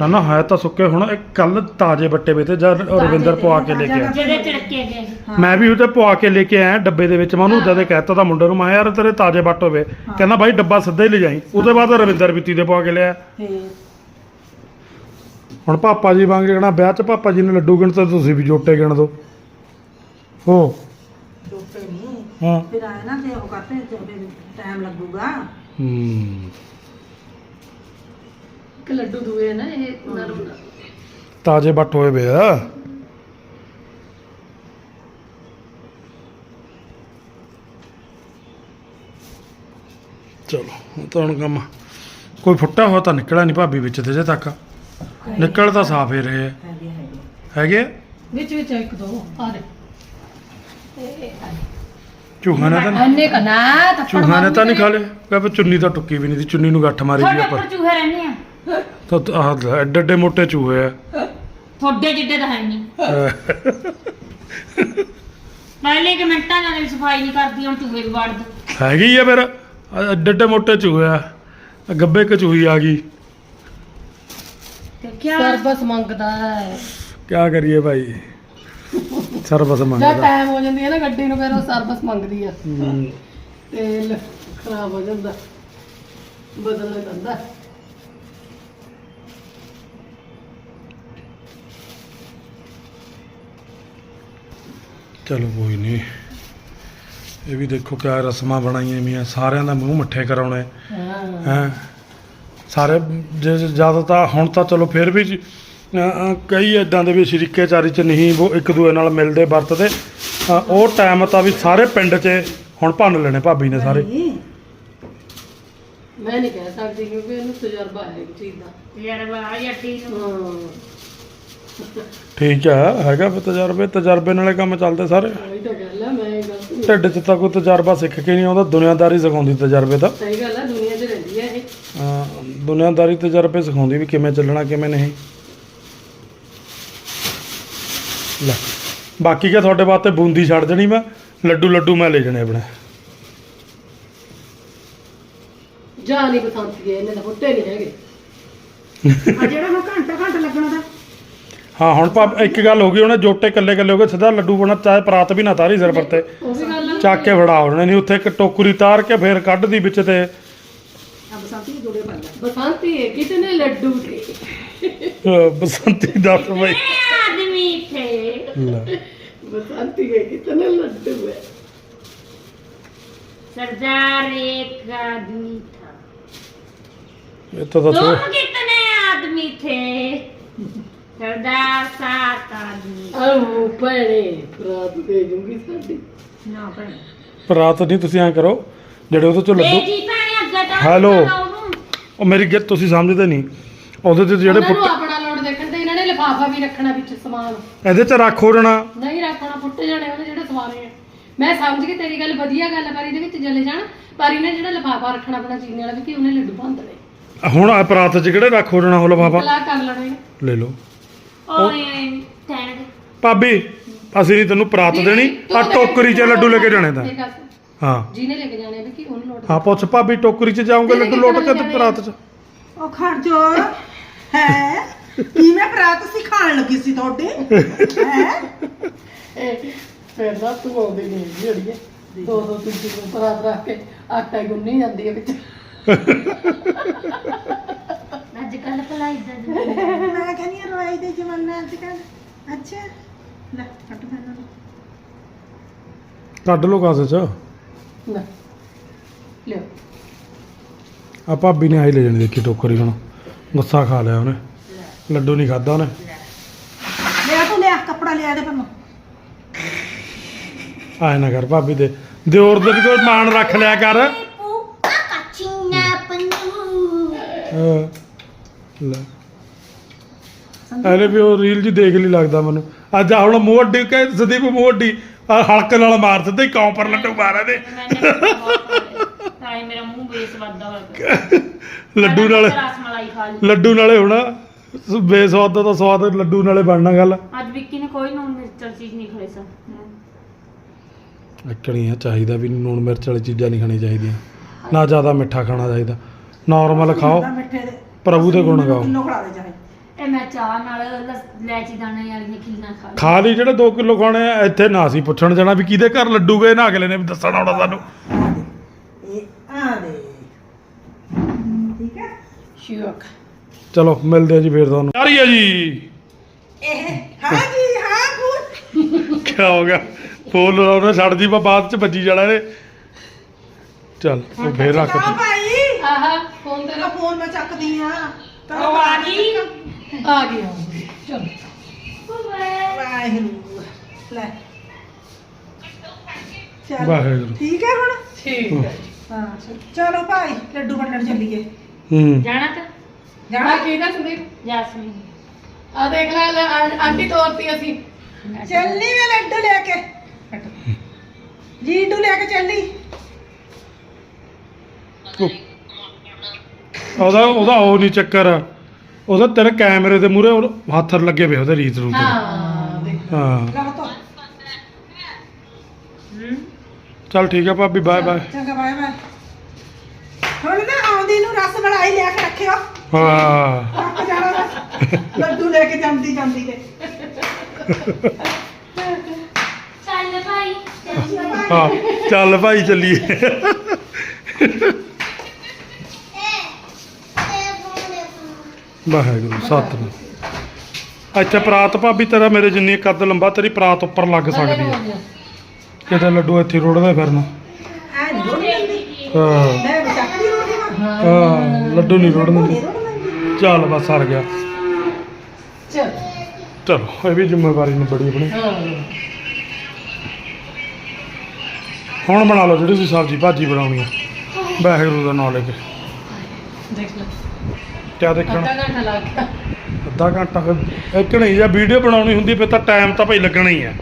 ਨਾ ਨਾ ਹੈ ਤਾਂ ਸੁੱਕੇ ਹੁਣ ਇੱਕ ਕੱਲ ਤਾਜ਼ੇ ਬੱਟੇ ਵੇ ਤੇ ਜਦ ਰਵਿੰਦਰ ਪਵਾ ਕੇ ਲੈ ਕੇ ਆਇਆ। ਜਿਹੜੇ ਚੜਕੇ ਗਏ ਮੈਂ ਵੀ ਉਹਤੇ ਪਵਾ ਕੇ ਲੈ ਕੇ ਆਇਆ ਡੱਬੇ ਦੇ ਵਿੱਚ। ਮੈਂ ਉਹਨੂੰ ਉਦਾਂ ਦੇ ਕਹਿਤਾ ਤਾਂ ਮੁੰਡੇ ਨੂੰ ਮੈਂ ਯਾਰ ਤੇਰੇ ਤਾਜ਼ੇ ਬੱਟ ਹੋਵੇ। ਕਹਿੰਦਾ ਬਾਈ ਡੱਬਾ ਸਿੱਧਾ ਹੀ ਲੈ ਜਾਈ। ਉਹਦੇ ਬਾਅਦ ਰਵਿੰਦਰ ਬਿੱਤੀ ਦੇ ਪਵਾ ਕੇ ਲਿਆ ਹੁਣ ਪਾਪਾ ਜੀ ਵਾਂਗ ਜਿਹੜਾ ਵਿਆਹ 'ਚ ਪਾਪਾ ਜੀ ਨੇ ਲੱਡੂ ਗਿਣਤੇ ਤੁਸੀਂ ਵੀ ਜੋਟੇ ਗਿਣ ਦਿਓ ਹੋ ਟੋਪੇ ਨਹੀਂ। ਹਾਂ। ਫਿਰ ਆਏ ਨਾ ਜੇ ਉਹ ਕਰਤੇ ਤੇ ਟਾਈਮ ਲੱਗੂਗਾ। ਹੂੰ। ਇੱਕ ਲੱਡੂ ਦੂਏ ਨਾ ਇਹ ਨਰਮ ਨਰਮ। ਤਾਜ਼ੇ ਬੱਟ ਹੋਏ ਵੇ ਆ। ਚਲੋ ਹੁਣ ਤਾਂ ਹੁਣ ਕੰਮ ਕੋਈ ਫੁੱਟਾ ਹੋਇਆ ਤਾਂ ਨਿਕਲਿਆ ਨਹੀਂ ਭਾਬੀ ਵਿੱਚ ਤੇ ਜੇ ਤੱਕ। ਨਿਕਲ ਤਾਂ ਸਾਫ਼ ਹੀ ਰਹੇ ਆ। ਹੈਗੇ ਹੈਗੇ। ਹੈਗੇ ਆ? ਵਿੱਚ ਵਿੱਚ ਇੱਕ ਦੋ ਆ ਦੇ। ਚੂਹਾ ਨੇ ਤਾਂ ਅੰਨੇ ਕਨਾ ਥੱਪੜ ਚੂਹਾ ਨੇ ਤਾਂ ਨਹੀਂ ਖਾ ਲਿਆ? ਕਹਿੰਦਾ ਚੁੰਨੀ ਤਾਂ ਟੁੱਕੀ ਵੀ ਨਹੀਂ ਦੀ ਚੁੰਨੀ ਨੂੰ ਗੱਠ ਮਾਰੀ ਆਪਾਂ। ਉੱਪਰ ਚੂਹੇ ਰਹਿੰਦੇ ਆ। ਤਾਂ ਆਹ ਐਡੇ ਐਡੇ ਮੋਟੇ ਚੂਹੇ ਆ। ਤੁਹਾਡੇ ਜਿੱਡੇ ਤਾਂ ਹੈ ਨਹੀਂ ਪਹਿਲੇ ਕਿ ਮਿੰਟਾਂ ਨਾਲ ਵੀ ਸਫ਼ਾਈ ਨਹੀਂ ਕਰਦੀ ਹੁਣ ਚੂਹੇ ਵੀ ਵੜ ਦੋ ਹੈਗੀ ਆ ਫਿਰ। ਐਡੇ ਐਡੇ ਮੋਟੇ ਚੂਹੇ ਆ। ਆਹ ਗੱਬੇ ਕਚੂਹੀ ਆ ਗਈ। ਤੇ ਕਿਆ? ਸਰਬਸ ਮੰਗਦਾ ਹੈ। ਕਿਆ ਕਰੀਏ ਭਾਈ? ਸਰਬਸ ਜਦ ਮੰਗਦਾ। ਟਾਈਮ ਹੋ ਜਾਂਦੀ ਹੈ ਨਾ ਗੱਡੀ ਨੂੰ ਫਿਰ ਉਹ ਸਰਬਸ ਮੰਗਦੀ ਆ। ਹੂੰ। ਤੇਲ ਖਰਾਬ ਹੋ ਜਾਂਦਾ। ਬਦਲਣਾ ਪੈਂਦਾ ਚਲੋ ਕੋਈ ਨਹੀਂ ਇਹ ਵੀ ਦੇਖੋ ਕਿਆ ਰਸਮਾਂ ਬਣਾਈਆਂ ਵੀਆਂ ਸਾਰਿਆਂ ਦਾ ਮੂੰਹ ਮੱਠੇ ਕਰਾਉਣੇ ਹਾਂ। ਹੈ। ਸਾਰੇ ਜੇ ਜ਼ਿਆਦਾ ਤਾਂ ਹੁਣ ਤਾਂ ਚਲੋ ਫਿਰ ਵੀ ਕਈ ਇਦਾਂ ਦੇ ਵੀ ਸ਼ਰੀਕੇਚਾਰੀ ਚ ਨਹੀਂ ਉਹ ਇੱਕ ਦੂਏ ਨਾਲ ਮਿਲਦੇ ਵਰਤਦੇ। ਉਹ ਟਾਈਮ ਤਾਂ ਵੀ ਸਾਰੇ ਪਿੰਡ 'ਚ ਹੁਣ ਭੰਨ ਲੈਣੇ ਭਾਬੀ ਨੇ ਸਾਰੇ। ਮੈਂ ਨਹੀਂ ਕਹਿ ਸਕਦੀ ਕਿਉਂਕਿ ਇਹਨੂੰ ਤਜਰਬਾ ਹੈ ਇਸ ਚੀਜ਼ ਦਾ। ਯਾਰ ਬਾਹਰ ਜੱਟੀ ਨੂੰ ਹਾਂ। ਠੀਕ ਆ ਹੈਗਾ ਵੀ ਤਜਰਬੇ ਤਜਰਬੇ ਨਾਲੇ ਕੰਮ ਚੱਲਦੇ ਸਾਰੇ। ਉਹੀ ਤਾਂ ਗੱਲ ਹੈ ਮੈਂ ਇਹ ਗਲਤ ਨਹੀਂ ਢਿੱਡ 'ਚ ਤਾਂ ਕੋਈ ਤਜਰਬਾ ਸਿੱਖ ਕੇ ਨਹੀਂ ਆਉਂਦਾ ਦੁਨੀਆਦਾਰੀ ਸਿਖਾਉਂਦੀ ਤਜਰਬੇ ਦਾ ਸਹੀ ਗੱਲ ਹੈ ਦੁਨੀਆ 'ਚ ਰਹਿੰਦੀ ਹੈ ਇਹ। ਅ, ਦੁਨੀਆਦਾਰੀ ਤਜਰਬੇ ਸਿਖਾਉਂਦੀ ਵੀ ਕਿਵੇਂ ਚੱਲਣਾ ਕਿਵੇਂ ਨਹੀਂ। ਲੈ ਬਾਕੀ ਕਿ ਤੁਹਾਡੇ ਵਾਸਤੇ ਬੂੰਦੀ ਛੱਡ ਜਣੀ ਮੈਂ? ਲੱਡੂ ਲੱਡੂ ਮੈਂ ਲੈ ਜਣੇ ਆਪਣੇ। ਜਾ ਨਹੀਂ ਬਸੰਤੀ ਇਹਨੇ ਤਾਂ ਫੁੱਟੇ ਨਹੀਂ ਹੈਗੇ। ਆ ਜਿਹੜਾ ਹੁਣ ਘੰਟਾ ਘੰਟਾ ਲੱਗਣਾ ਦਾ ਹਾਂ ਹੁਣ ਪਾ ਇੱਕ ਗੱਲ ਹੋ ਗਈ ਉਹਨੇ ਜੋਟੇ ਕੱਲੇ ਕੱਲੇ ਹੋ ਗਏ ਸਿੱਧਾ ਲੱਡੂ ਬਣਾ ਚਾਹੇ ਪਰਾਤ ਵੀ ਨਾ ਤਾਰੀ ਸਿਰ ਪਰ ਤੇ ਉਹ ਵੀ ਗੱਲ ਹੈ ਚੱਕ ਕੇ ਫੜਾ ਉਹਨੇ ਨਹੀਂ ਉੱਥੇ ਇੱਕ ਟੋਕਰੀ ਤਾਰ ਕੇ ਫੇਰ ਕੱਢਦੀ ਵਿੱਚ ਤੇ ਆ ਬਸੰਤੀ ਦੇ ਜੋੜੇ ਬੰਦਾ ਬਸੰਤੀ ਹੈ ਕਿਤਨੇ ਲੱਡੂ ਥੇ ਅਹ, ਬਸੰਤੀ ਦੱਸ ਬਈ ਆਦਮੀ ਥੇ ਲੈ बसंती है कितने लड्डू है सरदार एक आदमी था ਇਹ ਤਾਂ ਦੱਸੋ तुम कितने आदमी थे ਰਾਤ ਨਹੀਂ ਤੁਸੀਂ ਐ ਕਰੋ ਜਿਹੜੇ ਉਹਦੇ ਚੋਂ ਲੱਡੂ ਹੈਲੋ। ਉਹ ਮੇਰੀ ਗੱਲ ਤੁਸੀਂ ਸਮਝਦੇ ਨਹੀਂ। ਉਹਦੇ ਤੇ ਜਿਹੜੇ ਪੁੱਟ ਇਹਦੇ ਚ ਰੱਖ ਹੋ ਨਹੀਂ ਰੱਖਣਾ ਫੁੱਟ ਜਾਣੇ ਉਹਨੇ ਜਿਹੜੇ ਸਵਾਰੇ ਆ ਮੈਂ ਸਮਝ ਗਈ ਤੇਰੀ ਗੱਲ ਵਧੀਆ ਗੱਲ ਪਰ ਇਹਦੇ ਵਿੱਚ ਜਲੇ ਜਾਣ। ਪਰ ਇਹਨੇ ਜਿਹੜਾ ਲਿਫਾਫਾ ਰੱਖਣਾ ਆਪਣਾ ਚੀਨੇ ਵਾਲਾ ਵੀ ਕਿ ਉਹਨੇ ਲੱਡੂ ਭੰਦ ਲਏ ਹੁਣ ਅਪਰਾਧ ਚ ਕਿਹੜੇ ਰੱਖ ਹੋ ਜਾਣਾ ਲਫਾਫਾ? ਲੈ ਲਓ। ਓਏ ਟੈਣ ਭਾਬੀ ਅਸੀਂ ਨਹੀਂ ਤੈਨੂੰ ਪ੍ਰਾਤ ਦੇਣੀ ਆ ਟੋਕਰੀ 'ਚ ਲੱਡੂ ਲੈ ਕੇ ਜਾਣੇ ਤਾਂ। ਹਾਂ। ਜਿਹਨੇ ਲੈ ਕੇ ਜਾਣੇ ਵੀ ਕਿ ਉਹਨੂੰ ਲੋਟ ਹਾਂ ਪੁੱਛ ਭਾਬੀ ਟੋਕਰੀ 'ਚ ਜਾਉਂਗੇ ਲੱਡੂ ਲੋਟ ਕੇ ਤੇ ਪ੍ਰਾਤ 'ਚ। ਉਹ ਖਰਜੋ ਹੈ? ਕੀ ਮੈਂ ਪ੍ਰਾਤ ਸਿਖਾਣ ਲੱਗੀ ਸੀ ਤੁਹਾਡੇ? ਹੈ? ਫਿਰ ਨਾ ਤੂੰ ਆਉਂਦੀ ਨਹੀਂ ਜਿਹੜੀ ਦੋ ਦੋ ਤਿੰਨ ਤਿੰਨ ਪ੍ਰਾਤ ਰੱਖ ਕੇ ਆਟਾ ਗੁੰਨੀ ਜਾਂਦੀ ਹੈ ਵਿੱਚ। ਅੱਜ ਕੱਲ ਭਲਾ ਇਦਾਂ ਮੈਂ ਕਹਿੰਦੀ ਹਾਂ ਰਵਾਈ ਦੇ ਜ਼ਮਾਨਾ ਅੱਜ ਕੱਲ ਅੱਛਾ। ਲੈ ਕੱਟ ਮੈਨੂੰ ਕੱਢ ਲਓ ਕਾਸੇ ਚ। ਨਾ ਲਿਓ ਆ ਭਾਬੀ ਨੇ ਆਈ ਲੈ ਜਾਣੀ ਦੇਖੀ ਟੋਕਰੀ ਹੁਣ। ਗੁੱਸਾ ਖਾ ਲਿਆ ਉਹਨੇ। ਲੱਡੂ ਨਹੀਂ ਖਾਦਾ ਉਹਨੇ। ਲਿਆ ਤੂੰ ਲਿਆ ਕੱਪੜਾ ਲਿਆ ਦੇ ਪੰਨੂ ਆਏ ਨਾ ਕਰ ਭਾਬੀ ਦੇ। ਦਿਓਰ ਦੇ ਵੀ ਕੋਈ ਮਾਣ ਰੱਖ ਲਿਆ ਕਰ। ਪੁੱਕਾ ਕਚਿੰਨਾ ਪੰਨੂ ਹਾਂ, ਲੈ। ਐਲੇ ਵੀ ਉਹ ਰੀਲ ਜੀ ਦੇਖ ਲਈ ਲੱਗਦਾ ਮੈਨੂੰ। ਅੱਜ ਆਹ ਹੁਣ ਮੂੰਹ ਅੱਡੀ ਕੇ ਸੰਦੀਪ ਮੂੰਹ ਅੱਡੀ ਆਹ ਹਲਕ ਨਾਲ ਮਾਰ ਦਿੱਤੇ ਕੌਂ ਪਰ ਲੱਡੂ ਮਾਰੇ ਦੇ ਮੈਨੇ ਹਾਏ ਮੇਰਾ ਮੂੰਹ ਬੇਸ ਵੱਧਦਾ ਹੋਇਆ ਪਿਆ। ਲੱਡੂ ਨਾਲ ਰਸ ਮਲਾਈ ਖਾ ਲਈ। ਲੱਡੂ ਨਾਲੇ ਹੋਣਾ ਬੇਸਵਾਦ ਦਾ ਤਾਂ ਸਵਾਦ ਲੱਡੂ ਨਾਲੇ ਬਣਨਾ ਗੱਲ। ਅੱਜ ਵਿੱਕੀ ਨੇ ਕੋਈ ਨੂਨ ਮਿਰਚ ਵਾਲੀ ਚੀਜ਼ ਨਹੀਂ ਖਾਈ ਸਾ ਇਕੜੀਆਂ ਚਾਹੀਦਾ ਵੀ ਨੂਣ ਮਿਰਚ ਵਾਲੀ ਚੀਜ਼ਾਂ ਨਹੀਂ ਖਾਣੀਆਂ ਚਾਹੀਦੀਆਂ। ਨਾ ਜ਼ਿਆਦਾ ਮਿੱਠਾ ਖਾਣਾ ਚਾਹੀਦਾ। ਨਾਰਮਲ ਖਾਓ। ਮਿੱਠੇ ਦੇ ਪ੍ਰਭੂ ਦੇ ਗੁਣ ਗਾਓ। ਕਿਲੋ ਖੜਾ ਦੇ ਚਾਹੇ? ਇਹ ਮੈਂ ਚਾਹ ਨਾਲ ਲਸ- ਲੈਚੀ ਦਾਣੇ ਵਾਲੀਆਂ ਖਿੱਲਾਂ ਖਾ ਲਈ ਖਾ ਲਈ ਜਿਹੜੇ 2 ਕਿਲੋ ਖਾਣੇ ਆ ਇੱਥੇ ਨਾ ਅਸੀਂ ਪੁੱਛਣ ਜਾਣਾ ਵੀ ਕਿਹਦੇ ਘਰ ਲੱਡੂ ਗਏ ਨਾ ਅਗਲੇ ਨੇ ਵੀ ਦੱਸਣਾ ਆਉਣਾ ਸਾਨੂੰ। ਆ ਦੇ ਇਹ ਆ ਦੇ ਠੀਕ ਹੈ? ਸ਼ੂਕ ਚਲੋ ਮਿਲਦੇ ਆ ਜੀ ਫੇਰ ਤੁਹਾਨੂੰ। ਯਾਰੀ ਆ ਜੀ। ਇਹ ਹਾਂ ਜੀ ਹਾਂ ਗੁੱਡ ਕੀ ਹੋ ਗਿਆ? ਫੋਨ ਉਹਨੇ ਛੱਡ ਦੀ ਬਾ- ਬਾਅਦ ਚ ਵੱਜੀ ਜਾਣਾ ਇਹਨੇ। ਚੱਲ ਉਹ ਫੇਰ ਰੱਖ ਆ ਤੀ। ਭਾਈ। ਆਹਾ ਫੋਨ ਤੇ ਤੇਰਾ ਫੋਨ ਮੈਂ ਚੱਕਦੀ ਆ ਉਹ ਆ ਗਈ ਆ ਗਿਆ ਚਲੋ। ਵਾਹਿਗੁਰੂ। ਲੈ। ਚਲ। ਵਾਹਿਗੁਰੂ। ਠੀਕ ਹੈ ਹੁਣ? ਠੀਕ ਹੈ। ਹਾਂ। ਚਲੋ। ਭਾਈ ਲੱਡੂ ਵੰਡਣ ਚੱਲੀਏ। ਹੂੰ। ਜਾਣਾ ਤਾਂ। ਆ ਜਾਣਾ ਕੀ ਦਾ ਸੰਦੀਪ ਜਾਸਮੀਨ ਆ ਦੇਖ ਲੈ ਲੈ, ਆਂ- ਆਂਟੀ ਤੋਰਤੀ ਅਸੀਂ। ਚੱਲਣੀ ਮੈਂ ਲੱਡੂ ਲੈ ਕੇ। ਜੀਡੂ ਲੈ ਕੇ ਚੱਲੀ। ਉਹਦਾ ਉਹਦਾ ਉਹ ਨਹੀਂ ਚੱਕਰ। ਉਹਦਾ ਤੇਰੇ ਕੈਮਰੇ ਦੇ ਮੂਰੇ ਹੱਥ ਲੱਗੇ ਪਏ ਉਹਦੇ ਰੀਤ ਨੂੰ ਹਾਂ ਦੇਖ। ਹਾਂ। ਲਓ ਤੋ ਚੱਲ ਠੀਕ ਹੈ ਭਾਬੀ ਬਾਏ ਬਾਏ। ਚੰਗਾ ਬਾਏ ਬਾਏ। ਹੁਣ ਨਾ ਆਉਂਦੀ ਨੂੰ ਰਸ ਮਲਾਈ ਲਿਆ ਕੇ ਰੱਖਿਓ। ਹਾਂ। ਰੱਖ ਜਾਣਾ ਬਸ। ਲੱਡੂ ਲੈ ਕੇ ਜਾਂਦੀ ਜਾਂਦੀ ਤੇ ਚੱਲ ਭਾਈ ਚੱਲ ਹਾਂ ਚੱਲ ਭਾਈ ਚੱਲੀਏ। ਵਾਹਿਗੁਰੂ ਸਤਿਨਾਮ ਇੱਥੇ ਪ੍ਰਾਤ ਭਾਬੀ ਤੇਰਾ ਮੇਰੇ ਜਿੰਨੀ ਕੱਦ ਲੰਬਾ ਤੇਰੀ ਪ੍ਰਾਤ ਉੱਪਰ ਲੱਗ ਸਕਦੀ ਹੈ। ਕਿਤੇ ਲੱਡੂ ਇੱਥੇ ਰੋੜਦੇ ਫਿਰਨ। ਐ ਨਹੀਂ ਰੋੜ ਦਿੰਦੀ? ਹਾਂ। ਹਾਂ। ਲੱਡੂ ਨਹੀਂ ਰੋੜਨ ਨਹੀਂ ਚੱਲ ਬਸ ਸਰ ਗਿਆ। ਚਲ। ਚਲੋ ਇਹ ਵੀ ਜ਼ਿੰਮੇਵਾਰੀ ਨੂੰ ਬੜੀ ਆਪਣੀ। ਹਾਂ। ਹੁਣ ਬਣਾ ਲਓ ਜਿਹੜੀ ਤੁਸੀਂ ਸਬਜ਼ੀ ਭਾਜੀ ਬਣਾਉਣੀ ਆ। ਵਾਹਿਗੁਰੂ ਦਾ ਨਾਮ ਲੈ ਕੇ। ਦੇਖ ਲੈ। ਕਿਆ ਦੇਖਣਾ। ਅੱਧਾ ਘੰਟਾ ਲੱਗ ਗਿਆ। ਅੱਧਾ ਘੰਟਾ ਫਿਰ ਇੱਕ ਨਹੀਂ ਜਾਂ ਵੀਡੀਓ ਬਣਾਉਣੀ ਹੁੰਦੀ ਫਿਰ ਤਾਂ ਟਾਈਮ ਤਾਂ ਭਾਈ ਲੱਗਣਾ ਹੀ ਹੈ।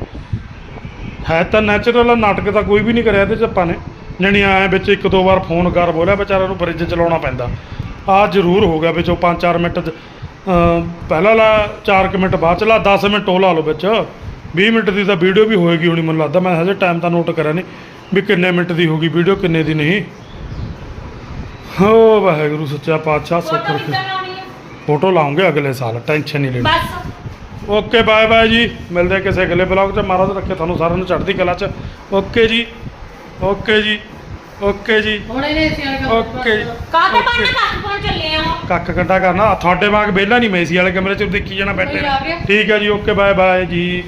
ਹੈ ਤਾਂ ਨੈਚੁਰਲ ਨਾਟਕ ਤਾਂ ਕੋਈ ਵੀ ਨਹੀਂ ਕਰਿਆ ਇਹਦੇ ਚ ਆਪਾਂ ਨੇ। ਜਣੀ ਆਏ ਵਿੱਚ ਇੱਕ ਦੋ ਵਾਰ ਫੋਨ ਕਰ ਬੋਲਿਆ ਵਿਚਾਰਾ ਨੂੰ ਬ੍ਰਿਜ ਚਲਾਉਣਾ ਪੈਂਦਾ। ਆ ਜ਼ਰੂਰ ਹੋ ਗਿਆ ਵਿੱਚੋਂ 5-4 ਮਿੰਟ ਚ, ਅਮ, ਪਹਿਲਾਂ ਲਾ 4 ਮਿੰਟ ਬਾਅਦ ਚ ਲਾ 10 ਮਿੰਟ ਉਹ ਲਾ ਲਓ ਵਿੱਚ। 20 ਮਿੰਟ ਦੀ ਤਾਂ ਵੀਡੀਓ ਵੀ ਹੋਏਗੀ ਹੋਣੀ ਮੈਨੂੰ ਲੱਗਦਾ। ਮੈਂ ਹਜੇ ਟਾਈਮ ਤਾਂ ਨੋਟ ਕਰਿਆ ਨਹੀਂ ਵੀ ਕਿੰਨੇ ਮਿੰਟ ਦੀ ਹੋਗੀ ਵੀਡੀਓ ਕਿੰਨੇ ਦੀ ਨਹੀਂ। ਹੋ ਵਾਹਿਗੁਰੂ ਸੱਚਾ ਪਾਤਸ਼ਾਹ ਸੁੱਖ ਫੋਟੋ ਰੱਖੇ ਕਿੱਦਾਂ ਲਾਉਣੀ ਆ ਫੋਟੋ ਲਾਉਂਗੇ ਅਗਲੇ ਸਾਲ ਟੈਨਸ਼ਨ ਨਹੀਂ ਲੈਣੀ। ਬਸ। ਓਕੇ ਬਾਏ ਬਾਏ ਜੀ। ਮਿਲਦੇ ਹਾਂ ਕਿਸੇ ਅਗਲੇ ਬਲੌਗ 'ਚ। ਮਹਾਰਾਜ ਰੱਖੇ ਤੁਹਾਨੂੰ ਸਾਰਿਆਂ ਨੂੰ ਚੜ੍ਹਦੀ ਕਲਾ 'ਚ। ਓਕੇ ਜੀ ਓਕੇ ਜੀ ਓਕੇ ਜੀ। ਹੁਣ ਇਹਨੇ ਸਿਆਲ ਕਰ ਓਕੇ ਕਾਹਤੇ ਬੰਨ ਕੱਖ ਪਾਉਣ ਚੱਲੇ ਆ? ਕੱਕ ਕੱਟਾ ਕਰਨਾ। ਤੁਹਾਡੇ ਵਾਂਗ ਵਿਹਲਾ ਨਹੀਂ ਮੈਂ ਏਸੀ ਵਾਲੇ ਕਮਰੇ 'ਚ ਦੇਖੀ ਜਾਣਾ ਬੈਠੇ। ਕੋਈ ਆ ਗਿਆ? ਠੀਕ ਹੈ ਜੀ ਓਕੇ ਬਾਏ ਬਾਏ ਜੀ।